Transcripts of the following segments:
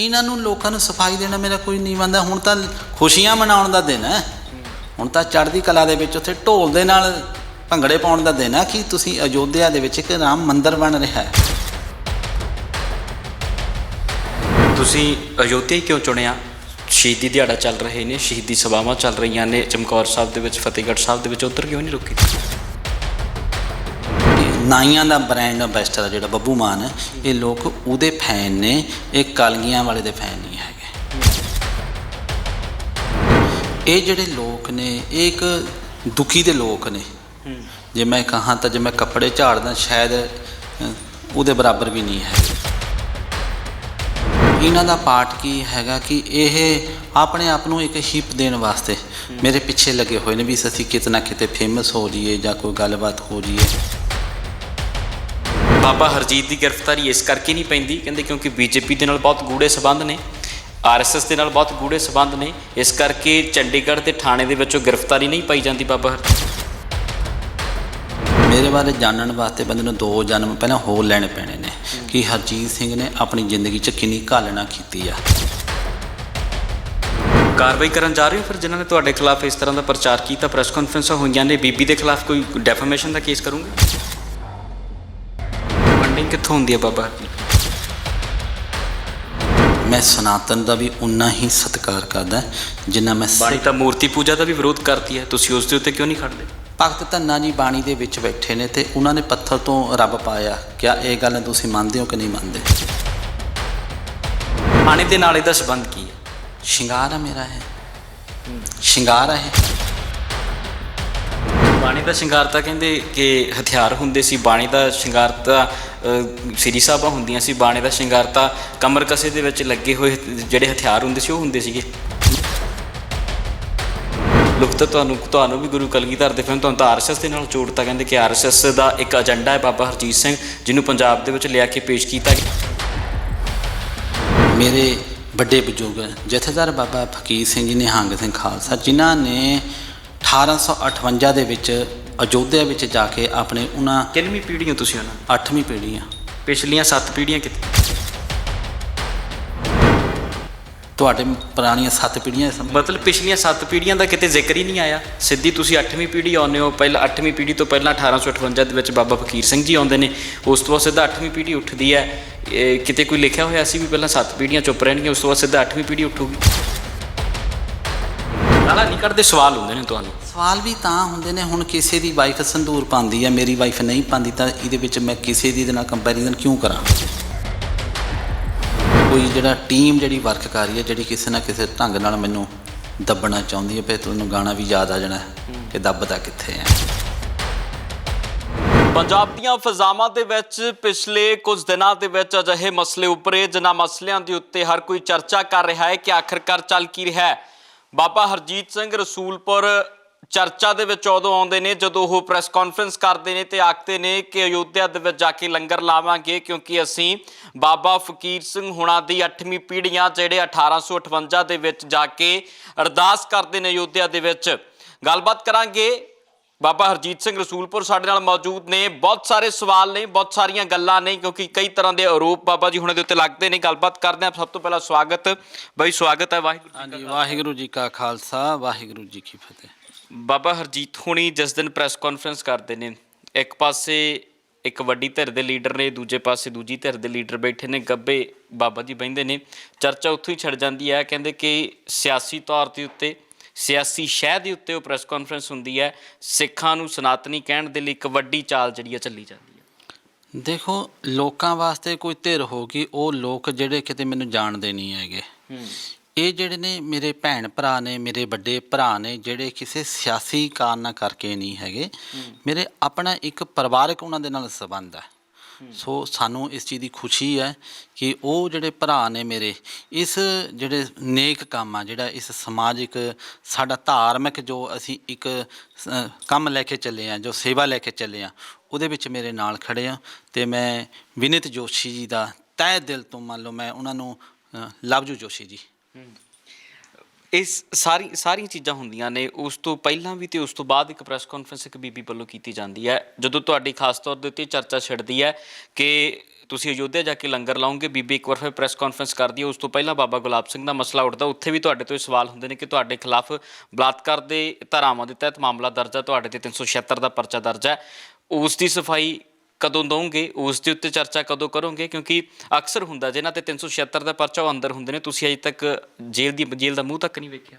ਇਹਨਾਂ ਨੂੰ ਲੋਕਾਂ ਨੂੰ ਸਫ਼ਾਈ ਦੇਣਾ ਮੇਰਾ ਕੋਈ ਨਹੀਂ ਮੰਨਦਾ। ਹੁਣ ਤਾਂ ਖੁਸ਼ੀਆਂ ਮਨਾਉਣ ਦਾ ਦਿਨ ਹੈ। ਹੁਣ ਤਾਂ ਚੜ੍ਹਦੀ ਕਲਾ ਦੇ ਵਿੱਚ ਉੱਥੇ ਢੋਲ ਦੇ ਨਾਲ ਭੰਗੜੇ ਪਾਉਣ ਦਾ ਦਿਨ ਹੈ ਕਿ ਤੁਸੀਂ ਅਯੋਧਿਆ ਦੇ ਵਿੱਚ ਇੱਕ ਰਾਮ ਮੰਦਿਰ ਬਣ ਰਿਹਾ ਹੈ। ਤੁਸੀਂ ਅਯੋਧਿਆ ਹੀ ਕਿਉਂ ਚੁਣਿਆ? ਸ਼ਹੀਦੀ ਦਿਹਾੜਾ ਚੱਲ ਰਹੇ ਨੇ, ਸ਼ਹੀਦੀ ਸਭਾਵਾਂ ਚੱਲ ਰਹੀਆਂ ਨੇ, ਚਮਕੌਰ ਸਾਹਿਬ ਦੇ ਵਿੱਚ, ਫਤਿਹਗੜ੍ਹ ਸਾਹਿਬ ਦੇ ਵਿੱਚ, ਉੱਧਰ ਕਿਉਂ ਨਹੀਂ ਰੁਕੀ? ਨਾਈਆਂ ਦਾ ਬ੍ਰਾਂਡ ਅੰਬੈਸਡਰ ਆ ਜਿਹੜਾ ਬੱਬੂ ਮਾਨ ਹੈ ਇਹ ਲੋਕ ਉਹਦੇ ਫੈਨ ਨੇ ਇਹ ਕਲਗੀਆਂ ਵਾਲੇ ਦੇ ਫੈਨ ਨਹੀਂ ਹੈਗੇ। ਇਹ ਜਿਹੜੇ ਲੋਕ ਨੇ ਇਹ ਇੱਕ ਦੁਖੀ ਦੇ ਲੋਕ ਨੇ। ਜੇ ਮੈਂ ਕਹਾਂ ਤਾਂ ਜੇ ਮੈਂ ਕੱਪੜੇ ਝਾੜਦਾ ਸ਼ਾਇਦ ਅ, ਉਹਦੇ ਬਰਾਬਰ ਵੀ ਨਹੀਂ ਹੈ ਇਹਨਾਂ ਦਾ ਪਾਠ ਕੀ ਹੈਗਾ ਕਿ ਇਹ ਆਪਣੇ ਆਪ ਨੂੰ ਇੱਕ ਹਿੱਪ ਦੇਣ ਵਾਸਤੇ ਮੇਰੇ ਪਿੱਛੇ ਲੱਗੇ ਹੋਏ ਨੇ ਵੀ ਅਸੀਂ ਕਿਤੇ ਨਾ ਕਿਤੇ ਫੇਮਸ ਹੋ ਜਾਈਏ ਜਾਂ ਕੋਈ ਗੱਲਬਾਤ ਹੋ ਜਾਈਏ। ਬਾਬਾ ਹਰਜੀਤ ਦੀ ਗ੍ਰਿਫਤਾਰੀ ਇਸ ਕਰਕੇ ਨਹੀਂ ਪੈਂਦੀ ਕਹਿੰਦੇ ਕਿਉਂਕਿ ਬੀਜੇਪੀ ਦੇ ਨਾਲ ਬਹੁਤ ਗੂੜੇ ਸਬੰਧ ਨੇ ਆਰਐਸਐਸ ਦੇ ਨਾਲ ਬਹੁਤ ਗੂੜੇ ਸਬੰਧ ਨੇ ਇਸ ਕਰਕੇ ਚੰਡੀਗੜ੍ਹ ਤੇ ਥਾਣੇ ਦੇ ਵਿੱਚੋਂ ਗ੍ਰਿਫਤਾਰੀ ਨਹੀਂ ਪਾਈ ਜਾਂਦੀ ਬਾਬਾ ਹਰ ਮੇਰੇ ਬਾਰੇ ਜਾਣਨ ਵਾਸਤੇ ਬੰਦੇ ਨੂੰ ਦੋ ਜਨਮ ਪਹਿਲਾਂ ਹੋਰ ਲੈਣੇ ਪੈਣੇ ਨੇ ਕਿ ਹਰਜੀਤ ਸਿੰਘ ਨੇ ਆਪਣੀ ਜ਼ਿੰਦਗੀ 'ਚ ਕਿੰਨੀ ਘਾਲਣਾ ਕੀਤੀ ਆ। ਕਾਰਵਾਈ ਕਰਨ ਜਾ ਰਹੇ ਹੋ ਫਿਰ ਜਿਨ੍ਹਾਂ ਨੇ ਤੁਹਾਡੇ ਖਿਲਾਫ ਇਸ ਤਰ੍ਹਾਂ ਦਾ ਪ੍ਰਚਾਰ ਕੀਤਾ ਪ੍ਰੈਸ ਕਾਨਫਰੰਸਾਂ ਹੋਈਆਂ ਨੇ ਬੀਬੀ ਦੇ ਖਿਲਾਫ ਕੋਈ ਡੈਫਾਮੇਸ਼ਨ ਦਾ ਕੇਸ ਕਰੋਗੇ? ਫੰਡਿੰਗ ਕਿੱਥੋਂ ਹੁੰਦੀ ਹੈ ਬਾਬਾ? ਮੈਂ ਸਨਾਤਨ ਦਾ ਵੀ ਉਨਾ ਹੀ ਸਤਿਕਾਰ ਕਰਦਾ ਜਿੰਨਾ ਮੈਂ ਬਾਣੀ ਤਾਂ ਮੂਰਤੀ ਪੂਜਾ ਦਾ ਵੀ ਵਿਰੋਧ ਕਰਦੀ ਹੈ। ਤੁਸੀਂ ਉਸ ਦੇ ਉੱਤੇ ਕਿਉਂ ਨਹੀਂ ਖੜਦੇ ਭਗਤ ਧੰਨਾ ਜੀ ਬਾਣੀ ਦੇ ਵਿੱਚ ਬੈਠੇ ਨੇ ਤੇ ਉਹਨਾਂ ਨੇ ਪੱਥਰ ਤੋਂ ਰੱਬ ਪਾਇਆ। ਕਿਆ ਇਹ ਗੱਲ ਤੁਸੀਂ ਮੰਨਦੇ ਹੋ ਕਿ ਨਹੀਂ ਮੰਨਦੇ? ਬਾਣੀ ਦੇ ਨਾਲ ਇਹਦਾ ਸੰਬੰਧ ਕੀ ਹੈ? ਸ਼ਿੰਗਾਰ ਆ ਮੇਰਾ ਹੈ ਸ਼ਿੰਗਾਰ ਇਹ। ਬਾਣੀ ਦਾ ਸ਼ਿੰਗਾਰ ਤਾਂ ਕਹਿੰਦੇ ਕਿ ਹਥਿਆਰ ਹੁੰਦੇ ਸੀ, ਬਾਣੀ ਦਾ ਸ਼ਿੰਗਾਰ ਤਾਂ ਸ੍ਰੀ ਸਾਹਿਬਾਂ ਹੁੰਦੀਆਂ ਸੀ, ਬਾਣੀ ਦਾ ਸ਼ਿੰਗਾਰ ਤਾਂ ਕਮਰ ਕਸੇ ਦੇ ਵਿੱਚ ਲੱਗੇ ਹੋਏ ਜਿਹੜੇ ਹਥਿਆਰ ਹੁੰਦੇ ਸੀ, ਉਹ ਹੁੰਦੇ ਸੀਗੇ। ਲੋਕ ਤਾਂ ਤੁਹਾਨੂੰ ਤੁਹਾਨੂੰ ਵੀ ਗੁਰੂ ਕਲਗੀਧਰ ਦੇ ਫਿਲਮ, ਤੁਹਾਨੂੰ ਤਾਂ ਆਰਐਸਐਸ ਦੇ ਨਾਲ ਜੋੜਤਾ ਕਹਿੰਦੇ ਕਿ ਆਰਐਸਐਸ ਦਾ ਇੱਕ ਏਜੰਡਾ ਹੈ ਬਾਬਾ ਹਰਜੀਤ ਸਿੰਘ, ਜਿਹਨੂੰ ਪੰਜਾਬ ਦੇ ਵਿੱਚ ਲਿਆ ਕੇ ਪੇਸ਼ ਕੀਤਾ ਗਿਆ। ਮੇਰੇ ਵੱਡੇ ਬਜ਼ੁਰਗ ਜਥੇਦਾਰ ਬਾਬਾ ਫਕੀਰ ਸਿੰਘ ਜੀ ਨਿਹੰਗ ਸਿੰਘ ਖਾਲਸਾ, ਜਿਨ੍ਹਾਂ ਨੇ 1858 ਦੇ ਵਿੱਚ ਅਯੋਧਿਆ ਵਿੱਚ ਜਾ ਕੇ ਆਪਣੇ ਉਹਨਾਂ ਕਿੰਨਵੀਂ ਪੀੜ੍ਹੀ ਹੋ ਤੁਸੀਂ ਉਹਨਾਂ? ਦੀ? 8ਵੀਂ ਪੀੜ੍ਹੀਆਂ। ਪਿਛਲੀਆਂ 7 ਪੀੜ੍ਹੀਆਂ ਕਿੱਥੇ? ਤੁਹਾਡੇ ਪੁਰਾਣੀਆਂ 7 ਪੀੜ੍ਹੀਆਂ ਮਤਲਬ ਪਿਛਲੀਆਂ 7 ਪੀੜ੍ਹੀਆਂ ਦਾ ਕਿਤੇ ਜ਼ਿਕਰ ਹੀ ਨਹੀਂ ਆਇਆ? ਸਿੱਧੀ ਤੁਸੀਂ 8ਵੀਂ ਪੀੜ੍ਹੀ ਆਉਂਦੇ ਹੋ ਪਹਿਲਾਂ 8ਵੀਂ ਪੀੜ੍ਹੀ ਤੋਂ ਪਹਿਲਾਂ 1858 ਦੇ ਵਿੱਚ ਬਾਬਾ ਫਕੀਰ ਸਿੰਘ ਜੀ ਆਉਂਦੇ ਨੇ। ਉਸ ਤੋਂ ਬਾਅਦ ਸਿੱਧਾ 8ਵੀਂ ਪੀੜ੍ਹੀ ਉੱਠਦੀ ਹੈ। ਕਿਤੇ ਕੋਈ ਲਿਖਿਆ ਹੋਇਆ ਸੀ ਵੀ ਪਹਿਲਾਂ 7 ਪੀੜ੍ਹੀਆਂ ਚੁੱਪ ਰਹਿਣਗੀਆਂ ਉਸ ਤੋਂ ਬਾਅਦ ਸਿੱਧਾ 8ਵੀਂ ਪੀੜ੍ਹੀ ਉੱਠੂਗੀ? ਗਾਲਾਂ ਨਹੀਂ ਕੱਢਦੇ ਸਵਾਲ ਹੁੰਦੇ ਨੇ ਤੁਹਾਨੂੰ? ਸਵਾਲ ਵੀ ਤਾਂ ਹੁੰਦੇ ਨੇ ਹੁਣ ਕਿਸੇ ਦੀ ਵਾਈਫ ਸੰਧੂਰ ਪਾਉਂਦੀ ਹੈ ਮੇਰੀ ਵਾਈਫ ਨਹੀਂ ਪਾਉਂਦੀ ਤਾਂ ਇਹਦੇ ਵਿੱਚ ਮੈਂ ਕਿਸੇ ਦੀ ਦੇ ਨਾਲ ਕੰਪੈਰੀਜ਼ਨ ਕਿਉਂ ਕਰਾਂ? ਕੋਈ ਜਿਹੜਾ ਟੀਮ ਜਿਹੜੀ ਵਰਕ ਕਰ ਰਹੀ ਹੈ ਜਿਹੜੀ ਕਿਸੇ ਨਾ ਕਿਸੇ ਢੰਗ ਨਾਲ ਮੈਨੂੰ ਦੱਬਣਾ ਚਾਹੁੰਦੀ ਹੈ ਫਿਰ ਤੁਹਾਨੂੰ ਗਾਣਾ ਵੀ ਯਾਦ ਆ ਜਾਣਾ ਕਿ ਦੱਬਦਾ ਕਿੱਥੇ ਹੈ ਪੰਜਾਬ ਦੀਆਂ ਫਜ਼ਾਵਾਂ ਦੇ ਵਿੱਚ ਪਿਛਲੇ ਕੁਝ ਦਿਨਾਂ ਦੇ ਵਿੱਚ ਅਜਿਹੇ ਮਸਲੇ ਉੱਪਰੇ ਜਿਨ੍ਹਾਂ ਮਸਲਿਆਂ ਦੇ ਉੱਤੇ ਹਰ ਕੋਈ ਚਰਚਾ ਕਰ ਰਿਹਾ ਹੈ ਕਿ ਆਖਰਕਾਰ ਚੱਲ ਕੀ ਰਿਹਾ ਹੈ। ਬਾਬਾ ਹਰਜੀਤ ਸਿੰਘ ਰਸੂਲਪੁਰ ਚਰਚਾ ਦੇ ਵਿੱਚ ਉਦੋਂ ਆਉਂਦੇ ਨੇ, ਜਦੋਂ ਉਹ ਪ੍ਰੈਸ ਕਾਨਫਰੰਸ ਕਰਦੇ ਨੇ ਤੇ ਆਖਦੇ ਨੇ ਕਿ ਅਯੋਧਿਆ ਦੇ ਵਿੱਚ ਜਾ ਕੇ ਲੰਗਰ ਲਾਵਾਂਗੇ, ਕਿਉਂਕਿ ਅਸੀਂ ਬਾਬਾ ਫਕੀਰ ਸਿੰਘ ਹੁਣਾਂ ਦੀ 8ਵੀਂ ਪੀੜ੍ਹੀਆਂ, ਜਿਹੜੇ 1858 ਦੇ ਵਿੱਚ ਜਾ ਕੇ ਅਰਦਾਸ ਕਰਦੇ ਨੇ ਅਯੋਧਿਆ ਦੇ ਵਿੱਚ। ਗੱਲਬਾਤ ਕਰਾਂਗੇ ਬਾਬਾ ਹਰਜੀਤ ਸਿੰਘ ਰਸੂਲਪੁਰ ਸਾਡੇ ਨਾਲ ਮੌਜੂਦ ਨੇ। ਬਹੁਤ ਸਾਰੇ ਸਵਾਲ ਨੇ ਬਹੁਤ ਸਾਰੀਆਂ ਗੱਲਾਂ ਨੇ ਕਿਉਂਕਿ ਕਈ ਤਰ੍ਹਾਂ ਦੇ ਆਰੋਪ ਬਾਬਾ ਜੀ ਹੁਣਾਂ ਦੇ ਉੱਤੇ ਲੱਗਦੇ ਨੇ। ਗੱਲਬਾਤ ਕਰਦੇ ਹਾਂ। ਸਭ ਤੋਂ ਪਹਿਲਾਂ ਸਵਾਗਤ। ਬਾਈ ਸਵਾਗਤ ਹੈ। ਵਾਹਿਗੁਰੂ ਜੀ ਹਾਂਜੀ ਵਾਹਿਗੁਰੂ ਜੀ ਕਾ ਖਾਲਸਾ ਵਾਹਿਗੁਰੂ ਜੀ ਕੀ ਫਤਿਹ। ਬਾਬਾ ਹਰਜੀਤ ਹੁਣੀ ਜਿਸ ਦਿਨ ਪ੍ਰੈਸ ਕਾਨਫਰੰਸ ਕਰਦੇ ਨੇ ਇੱਕ ਪਾਸੇ ਇੱਕ ਵੱਡੀ ਧਿਰ ਦੇ ਲੀਡਰ ਨੇ ਦੂਜੇ ਪਾਸੇ ਦੂਜੀ ਧਿਰ ਦੇ ਲੀਡਰ ਬੈਠੇ ਨੇ ਗੱਬੇ ਬਾਬਾ ਜੀ ਬੈੰਦੇ ਨੇ। ਚਰਚਾ ਉੱਥੋਂ ਹੀ ਛਿੜ ਜਾਂਦੀ ਹੈ। ਕਹਿੰਦੇ ਕਿ ਸਿਆਸੀ ਤੌਰ ਦੇ ਉੱਤੇ ਸਿਆਸੀ ਸ਼ਹਿ ਦੇ ਉੱਤੇ ਉਹ ਪ੍ਰੈਸ ਕਾਨਫਰੰਸ ਹੁੰਦੀ ਹੈ ਸਿੱਖਾਂ ਨੂੰ ਸਨਾਤਨੀ ਕਹਿਣ ਦੇ ਲਈ ਇੱਕ ਵੱਡੀ ਚਾਲ ਜਿਹੜੀ ਹੈ ਚੱਲੀ ਜਾਂਦੀ ਹੈ। ਦੇਖੋ ਲੋਕਾਂ ਵਾਸਤੇ ਕੋਈ ਧਿਰ ਹੋਗੀ ਉਹ ਲੋਕ ਜਿਹੜੇ ਕਿਤੇ ਮੈਨੂੰ ਜਾਣਦੇ ਨਹੀਂ ਹੈਗੇ। ਇਹ ਜਿਹੜੇ ਨੇ ਮੇਰੇ ਭੈਣ ਭਰਾ ਨੇ ਮੇਰੇ ਵੱਡੇ ਭਰਾ ਨੇ ਜਿਹੜੇ ਕਿਸੇ ਸਿਆਸੀ ਕਾਰਨਾਂ ਕਰਕੇ ਨਹੀਂ ਹੈਗੇ ਮੇਰੇ ਆਪਣਾ ਇੱਕ ਪਰਿਵਾਰਕ ਉਹਨਾਂ ਦੇ ਨਾਲ ਸੰਬੰਧ ਹੈ। ਸੋ ਸਾਨੂੰ ਇਸ ਚੀਜ਼ ਦੀ ਖੁਸ਼ੀ ਹੈ ਕਿ ਉਹ ਜਿਹੜੇ ਭਰਾ ਨੇ ਮੇਰੇ ਇਸ ਜਿਹੜੇ ਨੇਕ ਕੰਮ ਆ ਜਿਹੜਾ ਇਸ ਸਮਾਜਿਕ ਸਾਡਾ ਧਾਰਮਿਕ ਜੋ ਅਸੀਂ ਇੱਕ ਸ- ਕੰਮ ਲੈ ਕੇ ਚੱਲੇ ਆ ਜੋ ਸੇਵਾ ਲੈ ਕੇ ਚੱਲੇ ਆ ਉਹਦੇ ਵਿੱਚ ਮੇਰੇ ਨਾਲ ਖੜੇ ਆ ਤੇ ਮੈਂ ਵਿਨਿਤ ਜੋਸ਼ੀ ਜੀ ਦਾ ਤਹਿ ਦਿਲ ਤੋਂ ਮੰਨ ਲਓ ਮੈਂ ਉਹਨਾਂ ਨੂੰ ਅ, ਲਵਜੂ ਜੋਸ਼ੀ ਜੀ। ਇਸ ਸਾਰੀ, ਸਾਰੀਆਂ ਚੀਜ਼ਾਂ ਹੁੰਦੀਆਂ ਨੇ, ਉਸ ਤੋਂ ਪਹਿਲਾਂ ਵੀ ਤੇ ਉਸ ਤੋਂ ਬਾਅਦ ਇੱਕ ਪ੍ਰੈਸ ਕਾਨਫਰੰਸ ਇੱਕ ਬੀਬੀ ਵੱਲੋਂ ਕੀਤੀ ਜਾਂਦੀ ਹੈ। ਜਦੋਂ ਤੁਹਾਡੀ ਖਾਸ ਤੌਰ ਦੇ ਉੱਤੇ ਚਰਚਾ ਛਿੜਦੀ ਹੈ ਕਿ ਤੁਸੀਂ ਅਯੋਧਿਆ ਜਾ ਕੇ ਲੰਗਰ ਲਾਉਂਗੇ, ਬੀਬੀ ਇੱਕ ਵਾਰ ਫਿਰ ਪ੍ਰੈਸ ਕਾਨਫਰੰਸ ਕਰਦੀ ਹੈ, ਉਸ ਤੋਂ ਪਹਿਲਾਂ ਬਾਬਾ ਗੁਲਾਬ ਸਿੰਘ ਦਾ ਮਸਲਾ ਉੱਠਦਾ, ਉੱਥੇ ਵੀ ਤੁਹਾਡੇ ਤੋਂ ਇਹ ਸਵਾਲ ਹੁੰਦੇ ਨੇ ਕਿ ਤੁਹਾਡੇ ਖਿਲਾਫ ਬਲਾਤਕਾਰ ਦੇ ਧਾਰਾਵਾਂ ਦੇ ਤਹਿਤ ਮਾਮਲਾ ਦਰਜ ਹੈ, ਤੁਹਾਡੇ ਤੇ 376 ਦਾ ਪਰਚਾ ਦਰਜ ਹੈ। ਉਸ ਦੀ ਸਫ਼ਾਈ ਕਦੋਂ ਦਵੋਗੇ ਉਸ ਦੇ ਉੱਤੇ ਚਰਚਾ ਕਦੋਂ ਕਰੋਗੇ? ਕਿਉਂਕਿ ਅਕਸਰ ਹੁੰਦਾ ਜਿਨ੍ਹਾਂ ਤੇ 376 ਦਾ ਪਰਚਾ ਉਹ ਅੰਦਰ ਹੁੰਦੇ ਨੇ ਤੁਸੀਂ ਅਜੇ ਤੱਕ ਜੇਲ੍ਹ ਦੀ ਜੇਲ੍ਹ ਦਾ ਮੂੰਹ ਤੱਕ ਨਹੀਂ ਵੇਖਿਆ।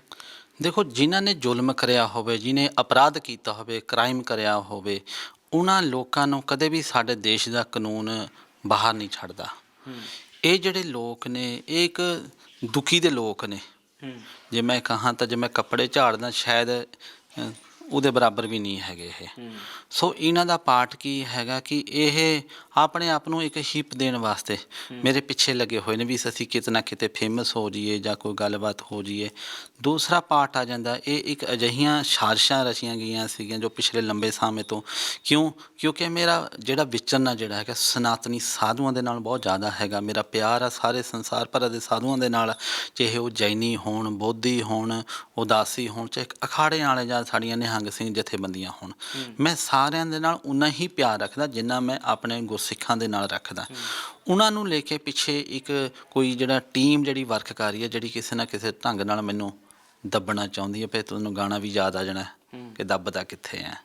ਦੇਖੋ ਜਿਨ੍ਹਾਂ ਨੇ ਜ਼ੁਲਮ ਕਰਿਆ ਹੋਵੇ ਜਿਨੇ ਅਪਰਾਧ ਕੀਤਾ ਹੋਵੇ ਕ੍ਰਾਈਮ ਕਰਿਆ ਹੋਵੇ ਉਹਨਾਂ ਲੋਕਾਂ ਨੂੰ ਕਦੇ ਵੀ ਸਾਡੇ ਦੇਸ਼ ਦਾ ਕਾਨੂੰਨ ਬਾਹਰ ਨਹੀਂ ਛੱਡਦਾ। ਇਹ ਜਿਹੜੇ ਲੋਕ ਨੇ ਇਹ ਇੱਕ ਦੁਖੀ ਦੇ ਲੋਕ ਨੇ। ਜੇ ਮੈਂ ਕਹਾਂ ਤਾਂ ਜੇ ਮੈਂ ਕੱਪੜੇ ਝਾੜਦਾ ਸ਼ਾਇਦ ਉਹਦੇ ਬਰਾਬਰ ਵੀ ਨਹੀਂ ਹੈਗੇ ਇਹ। ਸੋ ਇਹਨਾਂ ਦਾ ਪਾਰਟ ਕੀ ਹੈਗਾ ਕਿ ਇਹ ਆਪਣੇ ਆਪ ਨੂੰ ਇੱਕ ਹਿੱਪ ਦੇਣ ਵਾਸਤੇ ਮੇਰੇ ਪਿੱਛੇ ਲੱਗੇ ਹੋਏ ਨੇ ਵੀ ਅਸੀਂ ਕਿਤੇ ਨਾ ਕਿਤੇ ਫੇਮਸ ਹੋ ਜਾਈਏ ਜਾਂ ਕੋਈ ਗੱਲਬਾਤ ਹੋ ਜਾਈਏ। ਦੂਸਰਾ ਪਾਰਟ ਆ ਜਾਂਦਾ ਇਹ ਇੱਕ ਅਜਿਹੀਆਂ ਸਾਜ਼ਿਸ਼ਾਂ ਰਚੀਆਂ ਗਈਆਂ ਸੀਗੀਆਂ ਜੋ ਪਿਛਲੇ ਲੰਬੇ ਸਮੇਂ ਤੋਂ। ਕਿਉਂ? ਕਿਉਂਕਿ ਮੇਰਾ ਜਿਹੜਾ ਵਿਚਰਨਾ ਜਿਹੜਾ ਹੈਗਾ ਸਨਾਤਨੀ ਸਾਧੂਆਂ ਦੇ ਨਾਲ ਬਹੁਤ ਜ਼ਿਆਦਾ ਹੈਗਾ। ਮੇਰਾ ਪਿਆਰ ਆ ਸਾਰੇ ਸੰਸਾਰ ਭਰ ਦੇ ਸਾਧੂਆਂ ਦੇ ਨਾਲ। ਚਾਹੇ ਉਹ ਜੈਨੀ ਹੋਣ ਬੋਧੀ ਹੋਣ ਉਦਾਸੀ ਹੋਣ ਚਾਹੇ ਅਖਾੜੇ ਵਾਲੇ ਜਾਂ ਸਾਡੀਆਂ ਨਿਹੰਗ ਸਿੰਘ ਜਥੇਬੰਦੀਆਂ ਹੋਣ। ਮੈਂ ਸਾਰਿਆਂ ਦੇ ਨਾਲ ਉਨਾ ਹੀ ਪਿਆਰ ਰੱਖਦਾ ਜਿੰਨਾ ਮੈਂ ਆਪਣੇ ਗੁਰਸਿੱਖਾਂ ਦੇ ਨਾਲ ਰੱਖਦਾ। ਉਹਨਾਂ ਨੂੰ ਲੈ ਕੇ ਪਿੱਛੇ ਇੱਕ ਕੋਈ ਜਿਹੜਾ ਟੀਮ ਜਿਹੜੀ ਵਰਕ ਕਰ ਰਹੀ ਹੈ ਜਿਹੜੀ ਕਿਸੇ ਨਾ ਕਿਸੇ ਢੰਗ ਨਾਲ ਮੈਨੂੰ ਦੱਬਣਾ ਚਾਹੁੰਦੀ ਹੈ ਫਿਰ ਤੁਹਾਨੂੰ ਗਾਣਾ ਵੀ ਯਾਦ ਆ ਜਾਣਾ ਕਿ ਦੱਬਦਾ ਕਿੱਥੇ ਹੈ।